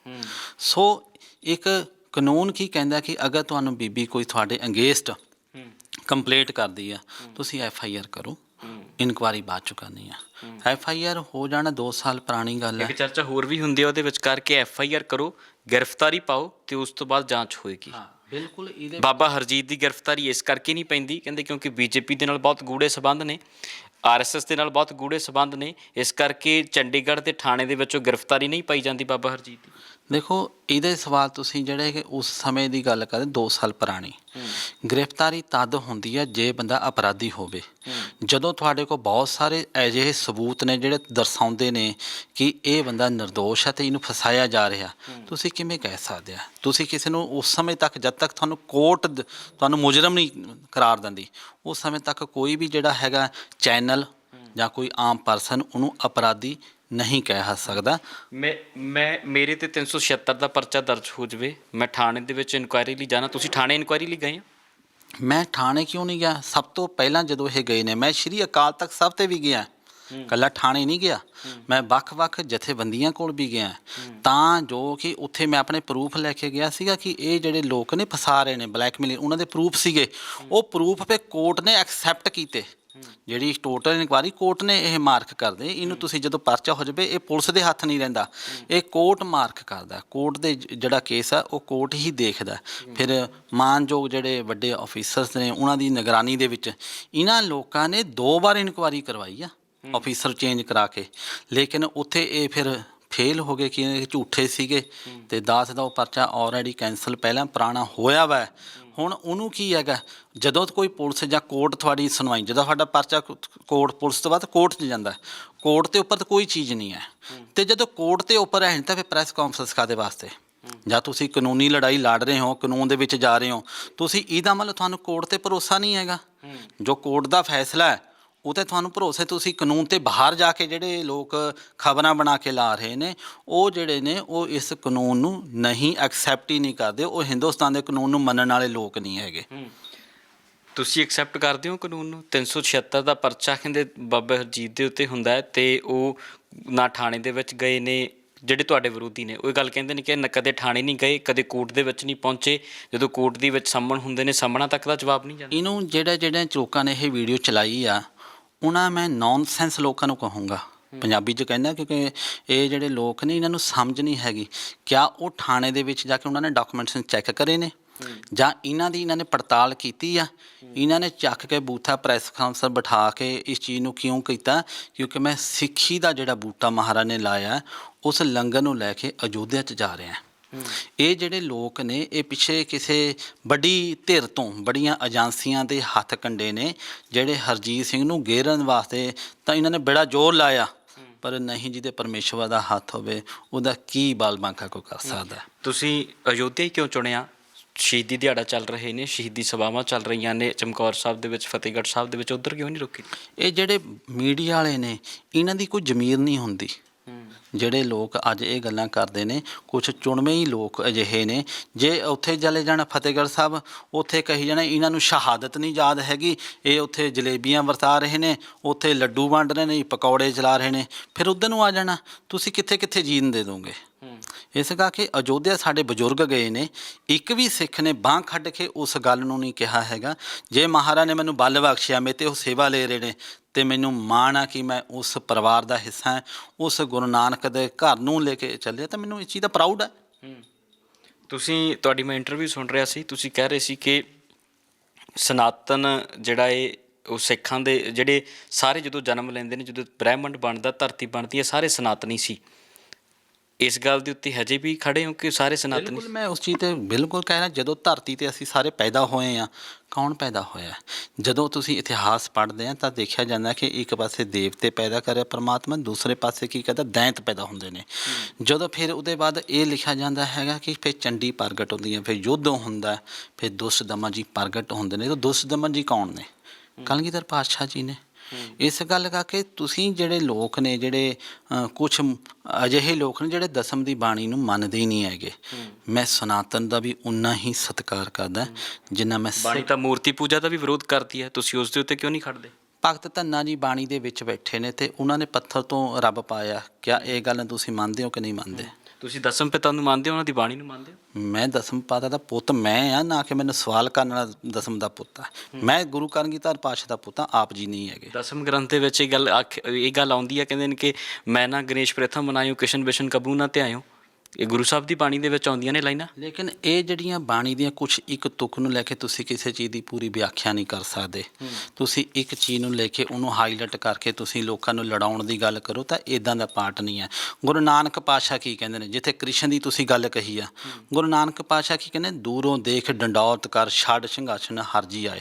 ਸੋ ਇੱਕ ਕਾਨੂੰਨ ਕੀ ਕਹਿੰਦਾ ਕਿ ਅਗਰ ਤੁਹਾਨੂੰ ਬੀਬੀ ਕੋਈ ਤੁਹਾਡੇ ਅੰਗੇਸਟ ਕੰਪਲੇਂਟ ਕਰਦੀ ਆ ਤੁਸੀਂ ਐਫ ਆਈ ਆਰ ਕਰੋ। ਇਨਕੁਆਰੀ ਬਾਅਦ ਚ ਕਰਨੀ ਆ। ਐਫ ਆਈ ਆਰ ਹੋ ਜਾਣਾ 2 ਸਾਲ ਪੁਰਾਣੀ ਗੱਲ ਹੈ ਇੱਕ ਚਰਚਾ ਹੋਰ ਵੀ ਹੁੰਦੀ ਹੈ ਉਹਦੇ ਵਿੱਚ ਕਰਕੇ ਐਫ ਆਈ ਆਰ ਕਰੋ ਗ੍ਰਿਫਤਾਰੀ ਪਾਓ ਤੇ ਉਸ ਤੋਂ ਬਾਅਦ ਜਾਂਚ ਹੋਏਗੀ। ਹਾਂ ਬਿਲਕੁਲ ਇਹਦੇ ਬਾਬਾ ਹਰਜੀਤ ਦੀ ਗ੍ਰਿਫਤਾਰੀ ਇਸ ਕਰਕੇ ਨਹੀਂ ਪੈਂਦੀ ਕਹਿੰਦੇ ਕਿਉਂਕਿ ਬੀਜੇਪੀ ਦੇ ਨਾਲ ਬਹੁਤ ਗੂੜੇ ਸਬੰਧ ਨੇ ਆਰਐਸਐਸ ਦੇ ਨਾਲ ਬਹੁਤ ਗੂੜੇ ਸਬੰਧ ਨੇ ਇਸ ਕਰਕੇ ਚੰਡੀਗੜ੍ਹ ਦੇ ਥਾਣੇ ਦੇ ਵਿੱਚੋਂ ਗ੍ਰਿਫਤਾਰੀ ਨਹੀਂ ਪਾਈ ਜਾਂਦੀ ਬਾਬਾ ਹਰਜੀਤ ਦੀ। ਦੇਖੋ ਇਹਦੇ ਸਵਾਲ ਤੁਸੀਂ ਜਿਹੜੇ ਕਿ ਉਸ ਸਮੇਂ ਦੀ ਗੱਲ ਕਰਦੇ 2 ਸਾਲ ਪੁਰਾਣੀ। ਗ੍ਰਿਫਤਾਰੀ ਤਦ ਹੁੰਦੀ ਹੈ ਜੇ ਬੰਦਾ ਅਪਰਾਧੀ ਹੋਵੇ। ਜਦੋਂ ਤੁਹਾਡੇ ਕੋਲ ਬਹੁਤ ਸਾਰੇ ਅਜਿਹੇ ਸਬੂਤ ਨੇ ਜਿਹੜੇ ਦਰਸਾਉਂਦੇ ਨੇ ਕਿ ਇਹ ਬੰਦਾ નિર્ਦੋਸ਼ ਹੈ ਤੇ ਇਹਨੂੰ ਫਸਾਇਆ ਜਾ ਰਿਹਾ ਤੁਸੀਂ ਕਿਵੇਂ ਕਹਿ ਸਕਦੇ ਆ? ਤੁਸੀਂ ਕਿਸੇ ਨੂੰ ਉਸ ਸਮੇਂ ਤੱਕ ਜਦ ਤੱਕ ਤੁਹਾਨੂੰ ਕੋਰਟ ਤੁਹਾਨੂੰ ਮੁਜਰਮ ਨਹੀਂ ਕਰਾਰ ਦਿੰਦੀ ਉਸ ਸਮੇਂ ਤੱਕ ਕੋਈ ਵੀ ਜਿਹੜਾ ਹੈਗਾ ਚੈਨਲ ਜਾਂ ਕੋਈ ਆਮ ਪਰਸਨ ਉਹਨੂੰ ਅਪਰਾਧੀ ਨਹੀਂ ਕਹਿ ਸਕਦਾ। ਮੈਂ ਮੈਂ ਮੇਰੇ ਤੇ 376 ਦਾ ਪਰਚਾ ਦਰਜ ਹੋ ਜਵੇ। ਮੈਂ ਥਾਣੇ ਦੇ ਵਿੱਚ ਇਨਕੁਆਇਰੀ ਲਈ ਜਾਣਾ। ਤੁਸੀਂ ਥਾਣੇ ਇਨਕੁਆਇਰੀ ਲਈ ਗਏ ਆ ਮੈਂ ਥਾਣੇ ਕਿਉਂ ਨਹੀਂ ਗਿਆ? ਸਭ ਤੋਂ ਪਹਿਲਾਂ ਜਦੋਂ ਇਹ ਗਏ ਨੇ ਮੈਂ ਸ਼੍ਰੀ ਅਕਾਲ ਤਖਤ ਸਾਹਿਬ ਤੇ ਵੀ ਗਿਆ। ਕੱਲਾ ਥਾਣੇ ਨਹੀਂ ਗਿਆ। ਮੈਂ ਵੱਖ-ਵੱਖ ਜਥੇਬੰਦੀਆਂ ਕੋਲ ਵੀ ਗਿਆ। ਤਾਂ ਜੋ ਕਿ ਉੱਥੇ ਮੈਂ ਆਪਣੇ ਪ੍ਰੂਫ ਲੈ ਕੇ ਗਿਆ ਸੀਗਾ ਕਿ ਇਹ ਜਿਹੜੇ ਲੋਕ ਨੇ ਫਸਾ ਰਹੇ ਨੇ ਬਲੈਕਮੇਲ ਉਹਨਾਂ ਦੇ ਪ੍ਰੂਫ ਸੀਗੇ। ਉਹ ਪ੍ਰੂਫ ਫੇ ਕੋਰਟ ਨੇ ਐਕਸੈਪਟ ਕੀਤੇ। ਜਿਹੜੀ ਟੋਟਲ ਇਨਕੁਆਰੀ ਕੋਰਟ ਨੇ ਇਹ ਮਾਰਕ ਕਰਦੇ ਇਹਨੂੰ ਤੁਸੀਂ ਜਦੋਂ ਪਰਚਾ ਹੋ ਜਾਵੇ ਇਹ ਪੁਲਿਸ ਦੇ ਹੱਥ ਨਹੀਂ ਰਹਿੰਦਾ। ਇਹ ਕੋਰਟ ਮਾਰਕ ਕਰਦਾ। ਕੋਰਟ ਦੇ ਜਿਹੜਾ ਕੇਸ ਆ ਉਹ ਕੋਰਟ ਹੀ ਦੇਖਦਾ। ਫਿਰ ਮਾਨਯੋਗ ਜਿਹੜੇ ਵੱਡੇ ਆਫੀਸਰਸ ਨੇ ਉਹਨਾਂ ਦੀ ਨਿਗਰਾਨੀ ਦੇ ਵਿੱਚ ਇਹਨਾਂ ਲੋਕਾਂ ਨੇ ਦੋ ਵਾਰ ਇਨਕੁਆਰੀ ਕਰਵਾਈ ਆ ਆਫੀਸਰ ਚੇਂਜ ਕਰਾ ਕੇ। ਲੇਕਿਨ ਉੱਥੇ ਇਹ ਫਿਰ ਫੇਲ ਹੋ ਗਏ, ਕਿ ਇਹ ਝੂਠੇ ਸੀਗੇ ਤੇ ਦਾਸ ਦਾ ਉਹ ਪਰਚਾ ਆਲਰੇਡੀ ਕੈਨਸਲ ਪਹਿਲਾਂ ਪੁਰਾਣਾ ਹੋਇਆ ਵਾ। ਹੁਣ ਉਹਨੂੰ ਕੀ ਹੈਗਾ? ਜਦੋਂ ਕੋਈ ਪੁਲਿਸ ਜਾਂ ਕੋਰਟ ਤੁਹਾਡੀ ਸੁਣਵਾਈ, ਜਦੋਂ ਤੁਹਾਡਾ ਪਰਚਾ ਕੋਰਟ, ਪੁਲਿਸ ਤੋਂ ਬਾਅਦ ਕੋਰਟ 'ਚ ਜਾਂਦਾ, ਕੋਰਟ ਦੇ ਉੱਪਰ ਤਾਂ ਕੋਈ ਚੀਜ਼ ਨਹੀਂ ਹੈ। ਤੇ ਜਦੋਂ ਕੋਰਟ ਦੇ ਉੱਪਰ ਹੈ, ਤਾਂ ਫਿਰ ਪ੍ਰੈਸ ਕਾਨਫਰੰਸ ਕਾਦੇ ਵਾਸਤੇ। ਜਾਂ ਤੁਸੀਂ ਕਾਨੂੰਨੀ ਲੜਾਈ ਲੜ ਰਹੇ ਹੋ, ਕਾਨੂੰਨ ਦੇ ਵਿੱਚ ਜਾ ਰਹੇ ਹੋ, ਤੁਸੀਂ ਇਹਦਾ ਮਤਲਬ ਤੁਹਾਨੂੰ ਕੋਰਟ ਤੇ ਭਰੋਸਾ ਨਹੀਂ ਹੈਗਾ। ਜੋ ਕੋਰਟ ਦਾ ਫੈਸਲਾ ਹੈ ਉਹ ਤੇ ਤੁਹਾਨੂੰ ਭਰੋਸੇ ਤੁਸੀਂ ਕਾਨੂੰਨ ਤੇ ਬਾਹਰ ਜਾ ਕੇ ਜਿਹੜੇ ਲੋਕ ਖਬਰਾਂ ਬਣਾ ਕੇ ਲਾ ਰਹੇ ਨੇ ਉਹ ਜਿਹੜੇ ਨੇ ਉਹ ਇਸ ਕਾਨੂੰਨ ਨੂੰ ਨਹੀਂ ਐਕਸੈਪਟ ਹੀ ਨਹੀਂ ਕਰਦੇ। ਉਹ ਹਿੰਦੁਸਤਾਨ ਦੇ ਕਾਨੂੰਨ ਨੂੰ ਮੰਨਣ ਵਾਲੇ ਲੋਕ ਨਹੀਂ ਹੈਗੇ। ਤੁਸੀਂ ਐਕਸੈਪਟ ਕਰਦੇ ਹੋ ਕਾਨੂੰਨ ਨੂੰ? 376 ਦਾ ਪਰਚਾ ਕਹਿੰਦੇ ਬਾਬਾ ਹਰਜੀਤ ਦੇ ਉੱਤੇ ਹੁੰਦਾ ਹੈ ਤੇ ਉਹ ਨਾ ਥਾਣੇ ਦੇ ਵਿੱਚ ਗਏ ਨੇ ਜਿਹੜੇ ਤੁਹਾਡੇ ਵਿਰੋਧੀ ਨੇ। ਉਹ ਇਹ ਗੱਲ ਕਹਿੰਦੇ ਨੇ ਕਿ ਕਦੇ ਥਾਣੇ ਨਹੀਂ ਗਏ ਕਦੇ ਕੋਰਟ ਦੇ ਵਿੱਚ ਨਹੀਂ ਪਹੁੰਚੇ। ਜਦੋਂ ਕੋਰਟ ਦੇ ਵਿੱਚ ਸੰਮਣ ਹੁੰਦੇ ਨੇ ਸੰਮਣਾ ਤੱਕ ਦਾ ਜਵਾਬ ਨਹੀਂ ਜਾਂਦਾ। ਇਹਨੂੰ ਜਿਹੜੇ ਜਿਹੜੇ ਲੋਕਾਂ ਨੇ ਇਹ ਵੀਡੀਓ ਚਲਾਈ ਆ ਉਹਨਾਂ ਮੈਂ ਨੌਨਸੈਂਸ ਲੋਕਾਂ ਨੂੰ ਕਹੂੰਗਾ। ਪੰਜਾਬੀ ਚ ਕਹਿੰਦਾ ਕਿਉਂਕਿ ਇਹ ਜਿਹੜੇ ਲੋਕ ਨੇ ਇਹਨਾਂ ਨੂੰ ਸਮਝ ਨਹੀਂ ਹੈਗੀ। ਕਿਆ ਉਹ ਥਾਣੇ ਦੇ ਵਿੱਚ ਜਾ ਕੇ ਉਹਨਾਂ ਨੇ ਡਾਕੂਮੈਂਟਸ ਚੈੱਕ ਕਰੇ ਨੇ? ਜਾਂ ਇਹਨਾਂ ਦੀ ਇਹਨਾਂ ਨੇ ਪੜਤਾਲ ਕੀਤੀ ਆ? ਇਹਨਾਂ ਨੇ ਚੱਕ ਕੇ ਬੂਥਾ ਪ੍ਰੈਸ ਕਾਉਂਸਲ ਬਿਠਾ ਕੇ ਇਸ ਚੀਜ਼ ਨੂੰ ਕਿਉਂ ਕੀਤਾ? ਕਿਉਂਕਿ ਮੈਂ ਸਿੱਖੀ ਦਾ ਜਿਹੜਾ ਬੂਟਾ ਮਹਾਰਾਜ ਨੇ ਲਾਇਆ ਉਸ ਲੰਗਰ ਨੂੰ ਲੈ ਕੇ ਅਯੋਧਿਆ ਚ ਜਾ ਰਿਹਾ। ਇਹ ਜਿਹੜੇ ਲੋਕ ਨੇ ਇਹ ਪਿੱਛੇ ਕਿਸੇ ਵੱਡੀ ਧਿਰ ਤੋਂ ਬੜੀਆਂ ਏਜੰਸੀਆਂ ਦੇ ਹੱਥ ਕੰਡੇ ਨੇ ਜਿਹੜੇ ਹਰਜੀਤ ਸਿੰਘ ਨੂੰ ਗੇਰਨ ਵਾਸਤੇ ਤਾਂ ਇਹਨਾਂ ਨੇ ਬੜਾ ਜ਼ੋਰ ਲਾਇਆ। ਪਰ ਨਹੀਂ ਜਿਹਦੇ ਪਰਮੇਸ਼ਵਰ ਦਾ ਹੱਥ ਹੋਵੇ ਉਹਦਾ ਕੀ ਬਲ ਬਾਂਕਾ ਕੋ ਕਰ ਸਕਦਾ? ਤੁਸੀਂ ਅਯੋਧਿਆ ਹੀ ਕਿਉਂ ਚੁਣਿਆ? ਸ਼ਹੀਦੀ ਦਿਹਾੜਾ ਚੱਲ ਰਹੇ ਨੇ ਸ਼ਹੀਦੀ ਸਭਾਵਾਂ ਚੱਲ ਰਹੀਆਂ ਨੇ ਚਮਕੌਰ ਸਾਹਿਬ ਦੇ ਵਿੱਚ ਫਤਿਹਗੜ੍ਹ ਸਾਹਿਬ ਦੇ ਵਿੱਚ ਉਧਰ ਕਿਉਂ ਨਹੀਂ ਰੁਕੇ? ਇਹ ਜਿਹੜੇ ਮੀਡੀਆ ਵਾਲੇ ਨੇ ਇਹਨਾਂ ਦੀ ਕੋਈ ਜ਼ਮੀਰ ਨਹੀਂ ਹੁੰਦੀ। ਜਿਹੜੇ ਲੋਕ ਅੱਜ ਇਹ ਗੱਲਾਂ ਕਰਦੇ ਨੇ ਕੁਝ ਚੁਣਵੇਂ ਹੀ ਲੋਕ ਅਜਿਹੇ ਨੇ, ਜੇ ਉੱਥੇ ਚਲੇ ਜਾਣ ਫਤਿਹਗੜ੍ਹ ਸਾਹਿਬ, ਉੱਥੇ ਕਹੀ ਜਾਣਾ, ਇਹਨਾਂ ਨੂੰ ਸ਼ਹਾਦਤ ਨਹੀਂ ਯਾਦ ਹੈਗੀ, ਇਹ ਉੱਥੇ ਜਲੇਬੀਆਂ ਵਰਤਾ ਰਹੇ ਨੇ, ਉੱਥੇ ਲੱਡੂ ਵੰਡ ਰਹੇ ਨੇ, ਪਕੌੜੇ ਚਲਾ ਰਹੇ ਨੇ। ਫਿਰ ਉਧਰ ਨੂੰ ਆ ਜਾਣਾ, ਤੁਸੀਂ ਕਿੱਥੇ ਕਿੱਥੇ ਜੀਣ ਦੇ ਦੋਗੇ? ਇਸ ਕਰਕੇ ਅਯੋਧਿਆ ਸਾਡੇ ਬਜ਼ੁਰਗ ਗਏ ਨੇ, ਇੱਕ ਵੀ ਸਿੱਖ ਨੇ ਬਾਹ ਖੱਡ ਕੇ ਉਸ ਗੱਲ ਨੂੰ ਨਹੀਂ ਕਿਹਾ ਹੈਗਾ। ਜੇ ਮਹਾਰਾਜ ਨੇ ਮੈਨੂੰ ਬਲ ਬਖਸ਼ਿਆ, ਮੇ ਤੇ ਉਹ ਸੇਵਾ ਲੈ ਰਹੇ ਨੇ, ਤੇ ਮੈਨੂੰ ਮਾਣ ਆ ਕਿ ਮੈਂ ਉਸ ਪਰਿਵਾਰ ਦਾ ਹਿੱਸਾ ਹਾਂ, ਉਸ ਗੁਰੂ ਨਾਨਕ ਦੇ ਘਰ ਨੂੰ ਲੈ ਕੇ ਚੱਲਿਆ, ਤਾਂ ਮੈਨੂੰ ਇਸ ਚੀਜ਼ ਦਾ ਪ੍ਰਾਊਡ ਹੈ। ਤੁਸੀਂ, ਤੁਹਾਡੀ ਮੈਂ ਇੰਟਰਵਿਊ ਸੁਣ ਰਿਹਾ ਸੀ, ਤੁਸੀਂ ਕਹਿ ਰਹੇ ਸੀ ਕਿ ਸਨਾਤਨ ਜਿਹੜਾ ਇਹ ਉਹ ਸਿੱਖਾਂ ਦੇ, ਜਿਹੜੇ ਸਾਰੇ ਜਦੋਂ ਜਨਮ ਲੈਂਦੇ ਨੇ, ਜਦੋਂ ਬ੍ਰਹਿਮੰਡ ਬਣਦਾ, ਧਰਤੀ ਬਣਦੀ ਹੈ, ਸਾਰੇ ਸਨਾਤਨੀ ਸੀ। ਇਸ ਗੱਲ ਦੇ ਉੱਤੇ ਹਜੇ ਵੀ ਖੜੇ ਹੋ ਕਿ ਸਾਰੇ ਸਨਾਤਨੀ ਬਿਲਕੁਲ ਮੈਂ ਉਸ ਚੀਜ਼ ਤੇ ਬਿਲਕੁਲ ਕਹਿ ਰਿਹਾ ਜਦੋਂ ਧਰਤੀ ਤੇ ਅਸੀਂ ਸਾਰੇ ਪੈਦਾ ਹੋਏ ਆ ਕੌਣ ਪੈਦਾ ਹੋਇਆ? ਜਦੋਂ ਤੁਸੀਂ ਇਤਿਹਾਸ ਪੜ੍ਹਦੇ ਆ ਤਾਂ ਦੇਖਿਆ ਜਾਂਦਾ ਕਿ ਇੱਕ ਪਾਸੇ ਦੇਵਤੇ ਪੈਦਾ ਕਰਿਆ ਪਰਮਾਤਮਾ ਦੂਸਰੇ ਪਾਸੇ ਕੀ ਕਹਿੰਦਾ ਦੈਂਤ ਪੈਦਾ ਹੁੰਦੇ ਨੇ। ਜਦੋਂ ਫਿਰ ਉਹਦੇ ਬਾਅਦ ਇਹ ਲਿਖਿਆ ਜਾਂਦਾ ਹੈਗਾ ਕਿ ਫਿਰ ਚੰਡੀ ਪ੍ਰਗਟ ਹੁੰਦੀ ਹੈ ਫਿਰ ਯੁੱਧ ਹੁੰਦਾ ਫਿਰ ਦੁਸ਼ਟ ਦਮਨ ਜੀ ਪ੍ਰਗਟ ਹੁੰਦੇ ਨੇ। ਤਾਂ ਦੁਸ਼ਟ ਦਮਨ ਜੀ ਕੌਣ ਨੇ? ਕਲਗੀਧਰ ਪਾਤਸ਼ਾਹ ਜੀ ਨੇ। ਇਸ ਗੱਲ ਕਰਕੇ ਤੁਸੀਂ ਜਿਹੜੇ ਲੋਕ ਨੇ ਜਿਹੜੇ ਕੁਝ ਅਜਿਹੇ ਲੋਕ ਨੇ ਜਿਹੜੇ ਦਸਮ ਦੀ ਬਾਣੀ ਨੂੰ ਮੰਨਦੇ ਹੀ ਨਹੀਂ ਹੈਗੇ। ਮੈਂ ਸਨਾਤਨ ਦਾ ਵੀ ਉਨਾ ਹੀ ਸਤਿਕਾਰ ਕਰਦਾ ਜਿੰਨਾ ਮੈਂ ਬਾਣੀ ਤਾਂ ਮੂਰਤੀ ਪੂਜਾ ਦਾ ਵੀ ਵਿਰੋਧ ਕਰਦੀ ਹੈ ਤੁਸੀਂ ਉਸ ਦੇ ਉੱਤੇ ਕਿਉਂ ਨਹੀਂ ਖੜਦੇ? ਭਗਤ ਧੰਨਾ ਜੀ ਬਾਣੀ ਦੇ ਵਿੱਚ ਬੈਠੇ ਨੇ ਤੇ ਉਹਨਾਂ ਨੇ ਪੱਥਰ ਤੋਂ ਰੱਬ ਪਾਇਆ। ਕਿਆ ਇਹ ਗੱਲ ਤੁਸੀਂ ਮੰਨਦੇ ਹੋ ਕਿ ਨਹੀਂ ਮੰਨਦੇ? ਤੁਸੀਂ ਦਸਮ ਪਿਤਾ ਨੂੰ ਮੰਨਦੇ ਹੋ ਉਹਨਾਂ ਦੀ ਬਾਣੀ ਨੂੰ ਮੰਨਦੇ ਹੋ? ਮੈਂ ਦਸਮ ਪਾਤਾ ਦਾ ਪੁੱਤ ਮੈਂ ਆ ਨਾ ਕਿ ਮੈਨੂੰ ਸਵਾਲ ਕਰਨ ਵਾਲਾ ਦਸਮ ਦਾ ਪੁੱਤ ਆ। ਮੈਂ ਗੁਰੂ ਕਰਨਗੀਧਰ ਪਾਸ਼ਾ ਦਾ ਪੁੱਤ ਆ ਆਪ ਜੀ ਨਹੀਂ ਹੈਗੇ। ਦਸਮ ਗ੍ਰੰਥ ਦੇ ਵਿੱਚ ਇਹ ਗੱਲ ਆਖ- ਇਹ ਗੱਲ ਆਉਂਦੀ ਹੈ ਕਹਿੰਦੇ ਨੇ ਕਿ ਮੈਂ ਨਾ ਗਣੇਸ਼ ਪ੍ਰਥਮ ਮਨਾਇਓ ਕਿਸ਼ਨ ਬਿਸ਼ਨ ਕਬੂ ਨਾ ਧਿਆਇਓ। ਇਹ ਗੁਰੂ ਸਾਹਿਬ ਦੀ ਬਾਣੀ ਦੇ ਵਿੱਚ ਆਉਂਦੀਆਂ ਨੇ ਲਾਈਨਾਂ? ਲੇਕਿਨ ਇਹ ਜਿਹੜੀਆਂ ਬਾਣੀ ਦੀਆਂ ਕੁਝ ਇੱਕ ਤੁਕ ਨੂੰ ਲੈ ਕੇ ਤੁਸੀਂ ਕਿਸੇ ਚੀਜ਼ ਦੀ ਪੂਰੀ ਵਿਆਖਿਆ ਨਹੀਂ ਕਰ ਸਕਦੇ। ਤੁਸੀਂ ਇੱਕ ਚੀਜ਼ ਨੂੰ ਲੈ ਕੇ ਉਹਨੂੰ ਹਾਈਲਾਈਟ ਕਰਕੇ ਤੁਸੀਂ ਲੋਕਾਂ ਨੂੰ ਲੜਾਉਣ ਦੀ ਗੱਲ ਕਰੋ ਤਾਂ ਇਦਾਂ ਦਾ ਪਾਰਟ ਨਹੀਂ ਹੈ। ਗੁਰੂ ਨਾਨਕ ਪਾਤਸ਼ਾਹ ਕੀ ਕਹਿੰਦੇ ਨੇ? ਜਿੱਥੇ ਕ੍ਰਿਸ਼ਨ ਦੀ ਤੁਸੀਂ ਗੱਲ ਕਹੀ ਆ। ਗੁਰੂ ਨਾਨਕ ਪਾਤਸ਼ਾਹ ਕੀ ਕਹਿੰਦੇ? ਦੂਰੋਂ ਦੇਖ ਡੰਡੌਤ ਕਰ ਛੱਡ ਸਿੰਘਾਸਨ ਹਰਜੀ ਆਏ।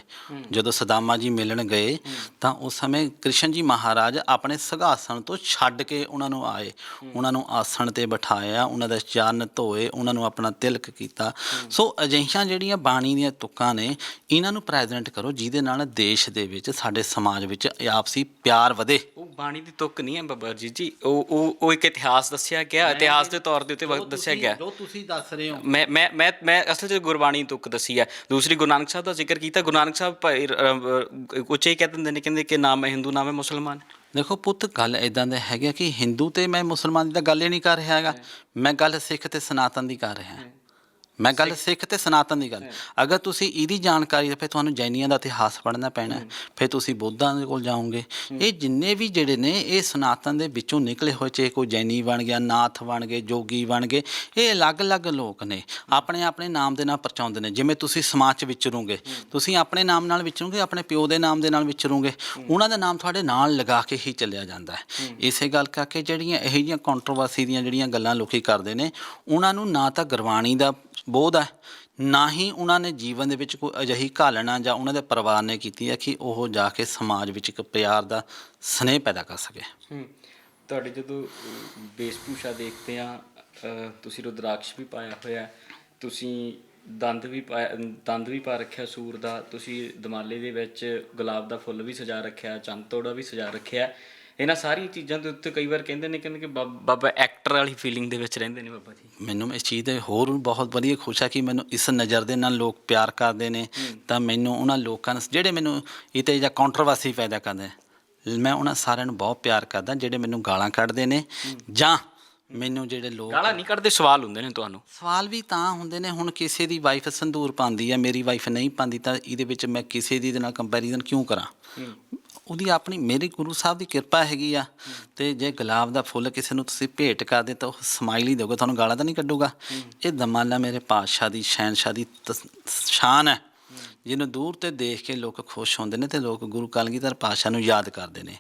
ਜਦੋਂ ਸਦਾਮਾ ਜੀ ਮਿਲਣ ਗਏ ਤਾਂ ਉਸ ਸਮੇਂ ਕ੍ਰਿਸ਼ਨ ਜੀ ਮਹਾਰਾਜ ਆਪਣੇ ਸਿੰਘਾਸਨ ਤੋਂ ਛੱਡ ਕੇ ਉਹਨਾਂ ਨੂੰ ਆਏ। ਉਹਨਾਂ ਨੂੰ ਆਸਣ ਤੇ ਬਿਠਾਇਆ ਉਹਨਾਂ ਦੇ ਚਰਨ ਧੋਏ ਉਹਨਾਂ ਨੂੰ ਆਪਣਾ ਤਿਲਕ ਕੀਤਾ। ਸੋ ਅਜਿਹੀਆਂ ਜਿਹੜੀਆਂ ਬਾਣੀ ਦੀਆਂ ਤੁਕਾਂ ਨੇ ਇਹਨਾਂ ਨੂੰ ਪ੍ਰੈਜ਼ੈਂਟ ਕਰੋ ਜਿਹਦੇ ਨਾਲ ਦੇਸ਼ ਦੇ ਵਿੱਚ ਸਾਡੇ ਸਮਾਜ ਵਿੱਚ ਆਪਸੀ ਪਿਆਰ ਵਧੇ। ਉਹ ਬਾਣੀ ਦੀ ਤੁਕ ਨਹੀਂ ਹੈ ਬਾਬਾ ਜੀ ਜੀ। ਉਹ ਉਹ ਉਹ ਇੱਕ ਇਤਿਹਾਸ ਦੱਸਿਆ ਗਿਆ। ਇਤਿਹਾਸ ਦੇ ਤੌਰ ਦੇ ਉੱਤੇ ਵਕਤ ਦੱਸਿਆ ਗਿਆ। ਜੋ ਤੁਸੀਂ ਦੱਸ ਰਹੇ ਹੋ। ਮੈਂ ਮੈਂ ਮੈਂ ਮੈਂ ਅਸਲ 'ਚ ਗੁਰਬਾਣੀ ਤੁਕ ਦੱਸੀ ਹੈ। ਦੂਸਰੀ ਗੁਰੂ ਨਾਨਕ ਸਾਹਿਬ ਦਾ ਜ਼ਿਕਰ ਕੀਤਾ। ਗੁਰੂ ਨਾਨਕ ਸਾਹਿਬ ਉੱਚੇ ਹੀ ਕਹਿ ਦਿੰਦੇ ਨੇ ਕਹਿੰਦੇ ਕਿ ਨਾ ਮੈਂ ਹਿੰਦੂ ਨਾ ਮੈਂ ਮੁਸਲਮਾਨ। ਦੇਖੋ ਪੁੱਤ ਗੱਲ ਇਦਾਂ ਦਾ ਹੈਗਾ ਕਿ ਹਿੰਦੂ ਤੇ ਮੈਂ ਮੁਸਲਮਾਨ ਦੀ ਤਾਂ ਗੱਲ ਹੀ ਨਹੀਂ ਕਰ ਰਿਹਾ ਹੈਗਾ। ਮੈਂ ਗੱਲ ਸਿੱਖ ਤੇ ਸਨਾਤਨ ਦੀ ਕਰ ਰਿਹਾ। ਮੈਂ ਗੱਲ ਸਿੱਖ ਤੇ ਸਨਾਤਨ ਦੀ ਗੱਲ। ਅਗਰ ਤੁਸੀਂ ਇਹਦੀ ਜਾਣਕਾਰੀ ਫਿਰ ਤੁਹਾਨੂੰ ਜੈਨੀਆਂ ਦਾ ਇਤਿਹਾਸ ਪੜ੍ਹਨਾ ਪੈਣਾ ਹੈ। ਫਿਰ ਤੁਸੀਂ ਬੁੱਧਾਂ ਦੇ ਕੋਲ ਜਾਓਗੇ। ਇਹ ਜਿੰਨੇ ਵੀ ਜਿਹੜੇ ਨੇ ਇਹ ਸਨਾਤਨ ਦੇ ਵਿੱਚੋਂ ਨਿਕਲੇ ਹੋਏ ਚਾਹੇ ਕੋਈ ਜੈਨੀ ਬਣ ਗਿਆ ਨਾਥ ਬਣ ਗਏ ਜੋਗੀ ਬਣ ਗਏ ਇਹ ਅਲੱਗ-ਅਲੱਗ ਲੋਕ ਨੇ। ਆਪਣੇ ਆਪਣੇ ਨਾਮ ਦੇ ਨਾਲ ਪਰਚਾਉਂਦੇ ਨੇ। ਜਿਵੇਂ ਤੁਸੀਂ ਸਮਾਜ 'ਚ ਵਿਚਰੋਗੇ ਤੁਸੀਂ ਆਪਣੇ ਨਾਮ ਨਾਲ ਵਿਚਰੋਗੇ ਆਪਣੇ ਪਿਓ ਦੇ ਨਾਮ ਦੇ ਨਾਲ ਵਿਚਰੋਗੇ ਉਹਨਾਂ ਦਾ ਨਾਮ ਤੁਹਾਡੇ ਨਾਲ ਲਗਾ ਕੇ ਹੀ ਚੱਲਿਆ ਜਾਂਦਾ ਹੈ। ਇਸੇ ਗੱਲ ਕਰਕੇ ਜਿਹੜੀਆਂ ਇਹੋ ਜਿਹੀਆਂ ਕੰਟਰੋਵਰਸੀ ਦੀਆਂ ਜਿਹੜੀਆਂ ਗੱਲਾਂ ਲੋਕੀ ਕਰਦੇ ਨੇ ਉਹਨਾਂ ਨੂੰ ਨਾ ਤਾਂ ਗੁਰਬਾਣੀ ਦਾ ਬੋਧ ਹੈ। ਨਾ ਹੀ ਉਹਨਾਂ ਨੇ ਜੀਵਨ ਦੇ ਵਿੱਚ ਕੋਈ ਅਜਿਹੀ ਘਾਲਣਾ ਜਾਂ ਉਹਨਾਂ ਦੇ ਪਰਿਵਾਰ ਨੇ ਕੀਤੀ ਹੈ ਕਿ ਉਹ ਜਾ ਕੇ ਸਮਾਜ ਵਿੱਚ ਇੱਕ ਪਿਆਰ ਦਾ ਸਨੇਹ ਪੈਦਾ ਕਰ ਸਕੇ। ਤੁਹਾਡੇ ਜਦੋਂ ਵੇਸ਼ਭੂਸ਼ਾ ਦੇਖਦੇ ਆ ਤੁਸੀਂ ਰੁਦਰਾਕਸ਼ ਵੀ ਪਾਇਆ ਹੋਇਆ ਤੁਸੀਂ ਦੰਦ ਵੀ ਪਾਇਆ, ਦੰਦ ਵੀ ਪਾ ਰੱਖਿਆ ਸੂਰ ਦਾ, ਤੁਸੀਂ ਦਮਾਲੇ ਦੇ ਵਿੱਚ ਗੁਲਾਬ ਦਾ ਫੁੱਲ ਵੀ ਸਜਾ ਰੱਖਿਆ, ਚੰਦ ਤੋੜਾ ਵੀ ਸਜਾ ਰੱਖਿਆ। ਇਹਨਾਂ ਸਾਰੀਆਂ ਚੀਜ਼ਾਂ ਦੇ ਉੱਤੇ ਕਈ ਵਾਰ ਕਹਿੰਦੇ ਨੇ ਕਹਿੰਦੇ ਕਿ ਬਾਬਾ ਐਕਟਰ ਵਾਲੀ ਫੀਲਿੰਗ ਦੇ ਵਿੱਚ ਰਹਿੰਦੇ ਨੇ ਬਾਬਾ ਜੀ। ਮੈਨੂੰ ਇਸ ਚੀਜ਼ ਦੇ ਹੋਰ ਬਹੁਤ ਵਧੀਆ ਖੁਸ਼ ਆ ਕਿ ਮੈਨੂੰ ਇਸ ਨਜ਼ਰ ਦੇ ਨਾਲ ਲੋਕ ਪਿਆਰ ਕਰਦੇ ਨੇ। ਤਾਂ ਮੈਨੂੰ ਉਹਨਾਂ ਲੋਕਾਂ ਨੂੰ ਜਿਹੜੇ ਮੈਨੂੰ ਇਹ ਤੇ ਜਾਂ ਕੰਟਰੋਵਰਸੀ ਪੈਦਾ ਕਰਦੇ ਮੈਂ ਉਹਨਾਂ ਸਾਰਿਆਂ ਨੂੰ ਬਹੁਤ ਪਿਆਰ ਕਰਦਾ ਜਿਹੜੇ ਮੈਨੂੰ ਗਾਲਾਂ ਕੱਢਦੇ ਨੇ। ਜਾਂ ਮੈਨੂੰ ਜਿਹੜੇ ਲੋਕ ਗਾਲਾਂ ਨਹੀਂ ਕੱਢਦੇ ਸਵਾਲ ਹੁੰਦੇ ਨੇ ਤੁਹਾਨੂੰ? ਸਵਾਲ ਵੀ ਤਾਂ ਹੁੰਦੇ ਨੇ ਹੁਣ ਕਿਸੇ ਦੀ ਵਾਈਫ ਸੰਧੂਰ ਪਾਉਂਦੀ ਹੈ ਮੇਰੀ ਵਾਈਫ ਨਹੀਂ ਪਾਉਂਦੀ ਤਾਂ ਇਹਦੇ ਵਿੱਚ ਮੈਂ ਕਿਸੇ ਦੀ ਦੇ ਨਾਲ ਕੰਪੈਰੀਜ਼ਨ ਕਿਉਂ ਕਰਾਂ? ਉਹਦੀ ਆਪਣੀ ਮੇਰੀ ਗੁਰੂ ਸਾਹਿਬ ਦੀ ਕਿਰਪਾ ਹੈਗੀ ਆ। ਤੇ ਜੇ ਗੁਲਾਬ ਦਾ ਫੁੱਲ ਕਿਸੇ ਨੂੰ ਤੁਸੀਂ ਭੇਟ ਕਰਦੇ ਤਾਂ ਉਹ ਸਮਾਈਲ ਹੀ ਦੇਊਗਾ ਤੁਹਾਨੂੰ ਗਾਲਾਂ ਤਾਂ ਨਹੀਂ ਕੱਢੂਗਾ। ਇਹ ਦਮਾਲਾ ਮੇਰੇ ਪਾਤਸ਼ਾਹ ਦੀ ਸ਼ਹਿਨशाह ਦੀ ਤਸ- ਸ਼ਾਨ ਹੈ। ਜਿਹਨੂੰ ਦੂਰ ਤੇ ਦੇਖ ਕੇ ਲੋਕ ਖੁਸ਼ ਹੁੰਦੇ ਨੇ ਤੇ ਲੋਕ ਗੁਰੂ ਕਲਗੀਧਰ ਪਾਤਸ਼ਾਹ ਨੂੰ ਯਾਦ ਕਰਦੇ ਨੇ।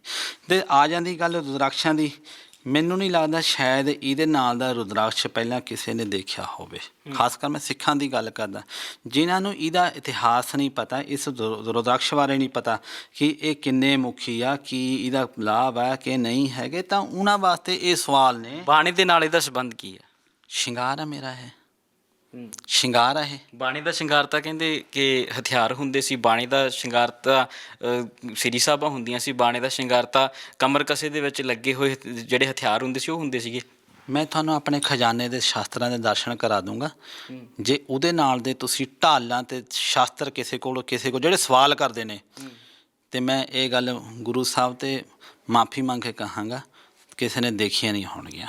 ਤੇ ਆ ਜਾਂਦੀ ਗੱਲ ਰੁਦਰਾਕਸ਼ਾਂ ਦੀ। ਮੈਨੂੰ ਨਹੀਂ ਲੱਗਦਾ ਸ਼ਾਇਦ ਇਹਦੇ ਨਾਲ ਦਾ ਰੁਦਰਾਕਸ਼ ਪਹਿਲਾਂ ਕਿਸੇ ਨੇ ਦੇਖਿਆ ਹੋਵੇ। ਖਾਸ ਕਰ ਮੈਂ ਸਿੱਖਾਂ ਦੀ ਗੱਲ ਕਰਦਾ। ਜਿਨ੍ਹਾਂ ਨੂੰ ਇਹਦਾ ਇਤਿਹਾਸ ਨਹੀਂ ਪਤਾ ਇਸ ਰੁਦਰਾਕਸ਼ ਬਾਰੇ ਨਹੀਂ ਪਤਾ ਕਿ ਇਹ ਕਿੰਨੇ ਮੁਖੀ ਆ ਕੀ ਇਹਦਾ ਲਾਭ ਹੈ ਕਿ ਨਹੀਂ ਹੈਗੇ ਤਾਂ ਉਹਨਾਂ ਵਾਸਤੇ ਇਹ ਸਵਾਲ ਨੇ। ਬਾਣੀ ਦੇ ਨਾਲ ਇਹਦਾ ਸੰਬੰਧ ਕੀ ਹੈ? ਸ਼ਿੰਗਾਰ ਹੈ ਮੇਰਾ ਹੈ ਸ਼ਿੰਗਾਰ ਹੈ ਇਹ। ਬਾਣੀ ਦਾ ਸ਼ਿੰਗਾਰ ਤਾਂ ਕਹਿੰਦੇ ਕਿ ਹਥਿਆਰ ਹੁੰਦੇ ਸੀ ਬਾਣੀ ਦਾ ਸ਼ਿੰਗਾਰ ਤਾਂ ਸ੍ਰੀ ਸਾਹਿਬਾਂ ਹੁੰਦੀਆਂ ਸੀ ਬਾਣੀ ਦਾ ਸ਼ਿੰਗਾਰ ਤਾਂ ਕਮਰ ਕਸੇ ਦੇ ਵਿੱਚ ਲੱਗੇ ਹੋਏ ਜਿਹੜੇ ਹਥਿਆਰ ਹੁੰਦੇ ਸੀ ਉਹ ਹੁੰਦੇ ਸੀਗੇ। ਮੈਂ ਤੁਹਾਨੂੰ ਆਪਣੇ ਖਜ਼ਾਨੇ ਦੇ ਸ਼ਾਸਤਰਾਂ ਦੇ ਦਰਸ਼ਨ ਕਰਾ ਦੂੰਗਾ। ਜੇ ਉਹਦੇ ਨਾਲ ਦੇ ਤੁਸੀਂ ਢਾਲਾਂ ਤੇ ਸ਼ਾਸਤਰ ਕਿਸੇ ਕੋਲ ਕਿਸੇ ਕੋਲ ਜਿਹੜੇ ਸਵਾਲ ਕਰਦੇ ਨੇ ਤੇ ਮੈਂ ਇਹ ਗੱਲ ਗੁਰੂ ਸਾਹਿਬ ਤੇ ਮਾਫੀ ਮੰਗ ਕੇ ਕਹਾਂਗਾ ਕਿਸੇ ਨੇ ਦੇਖੀਆਂ ਨਹੀਂ ਹੋਣਗੀਆਂ।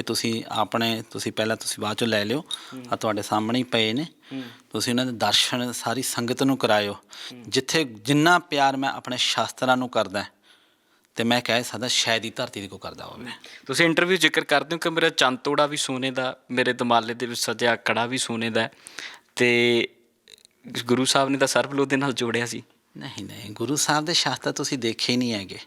ਇਹ ਤੁਸੀਂ ਆਪਣੇ ਤੁਸੀਂ ਪਹਿਲਾਂ ਤੁਸੀਂ ਬਾਅਦ ਚੋਂ ਲੈ ਲਿਓ। ਆ ਤੁਹਾਡੇ ਸਾਹਮਣੇ ਹੀ ਪਏ ਨੇ। ਤੁਸੀਂ ਉਹਨਾਂ ਦੇ ਦਰਸ਼ਨ ਸਾਰੀ ਸੰਗਤ ਨੂੰ ਕਰਾਇਓ। ਜਿੱਥੇ ਜਿੰਨਾ ਪਿਆਰ ਮੈਂ ਆਪਣੇ ਸ਼ਾਸਤਰਾਂ ਨੂੰ ਕਰਦਾ ਤੇ ਮੈਂ ਕਹਿ ਸਕਦਾ ਸ਼ਾਇਦ ਹੀ ਧਰਤੀ ਦੇ ਕੋ ਕਰਦਾ ਹੋਵੇ ਤੁਸੀਂ ਇੰਟਰਵਿਊ ਜ਼ਿਕਰ ਕਰਦੇ ਹੋ ਕਿ ਮੇਰਾ ਚੰਦ ਤੋੜਾ ਵੀ ਸੋਨੇ ਦਾ ਮੇਰੇ ਦਮਾਲੇ ਦੇ ਵਿੱਚ ਸਜਿਆ ਕੜਾ ਵੀ ਸੋਨੇ ਦਾ ਤੇ ਗੁਰੂ ਸਾਹਿਬ ਨੇ ਤਾਂ ਸਰਬਲੋਹ ਦੇ ਨਾਲ ਜੋੜਿਆ ਸੀ। ਨਹੀਂ ਨਹੀਂ ਗੁਰੂ ਸਾਹਿਬ ਦੇ ਸ਼ਾਸਤਰ ਤੁਸੀਂ ਦੇਖੇ ਹੀ ਨਹੀਂ ਹੈਗੇ।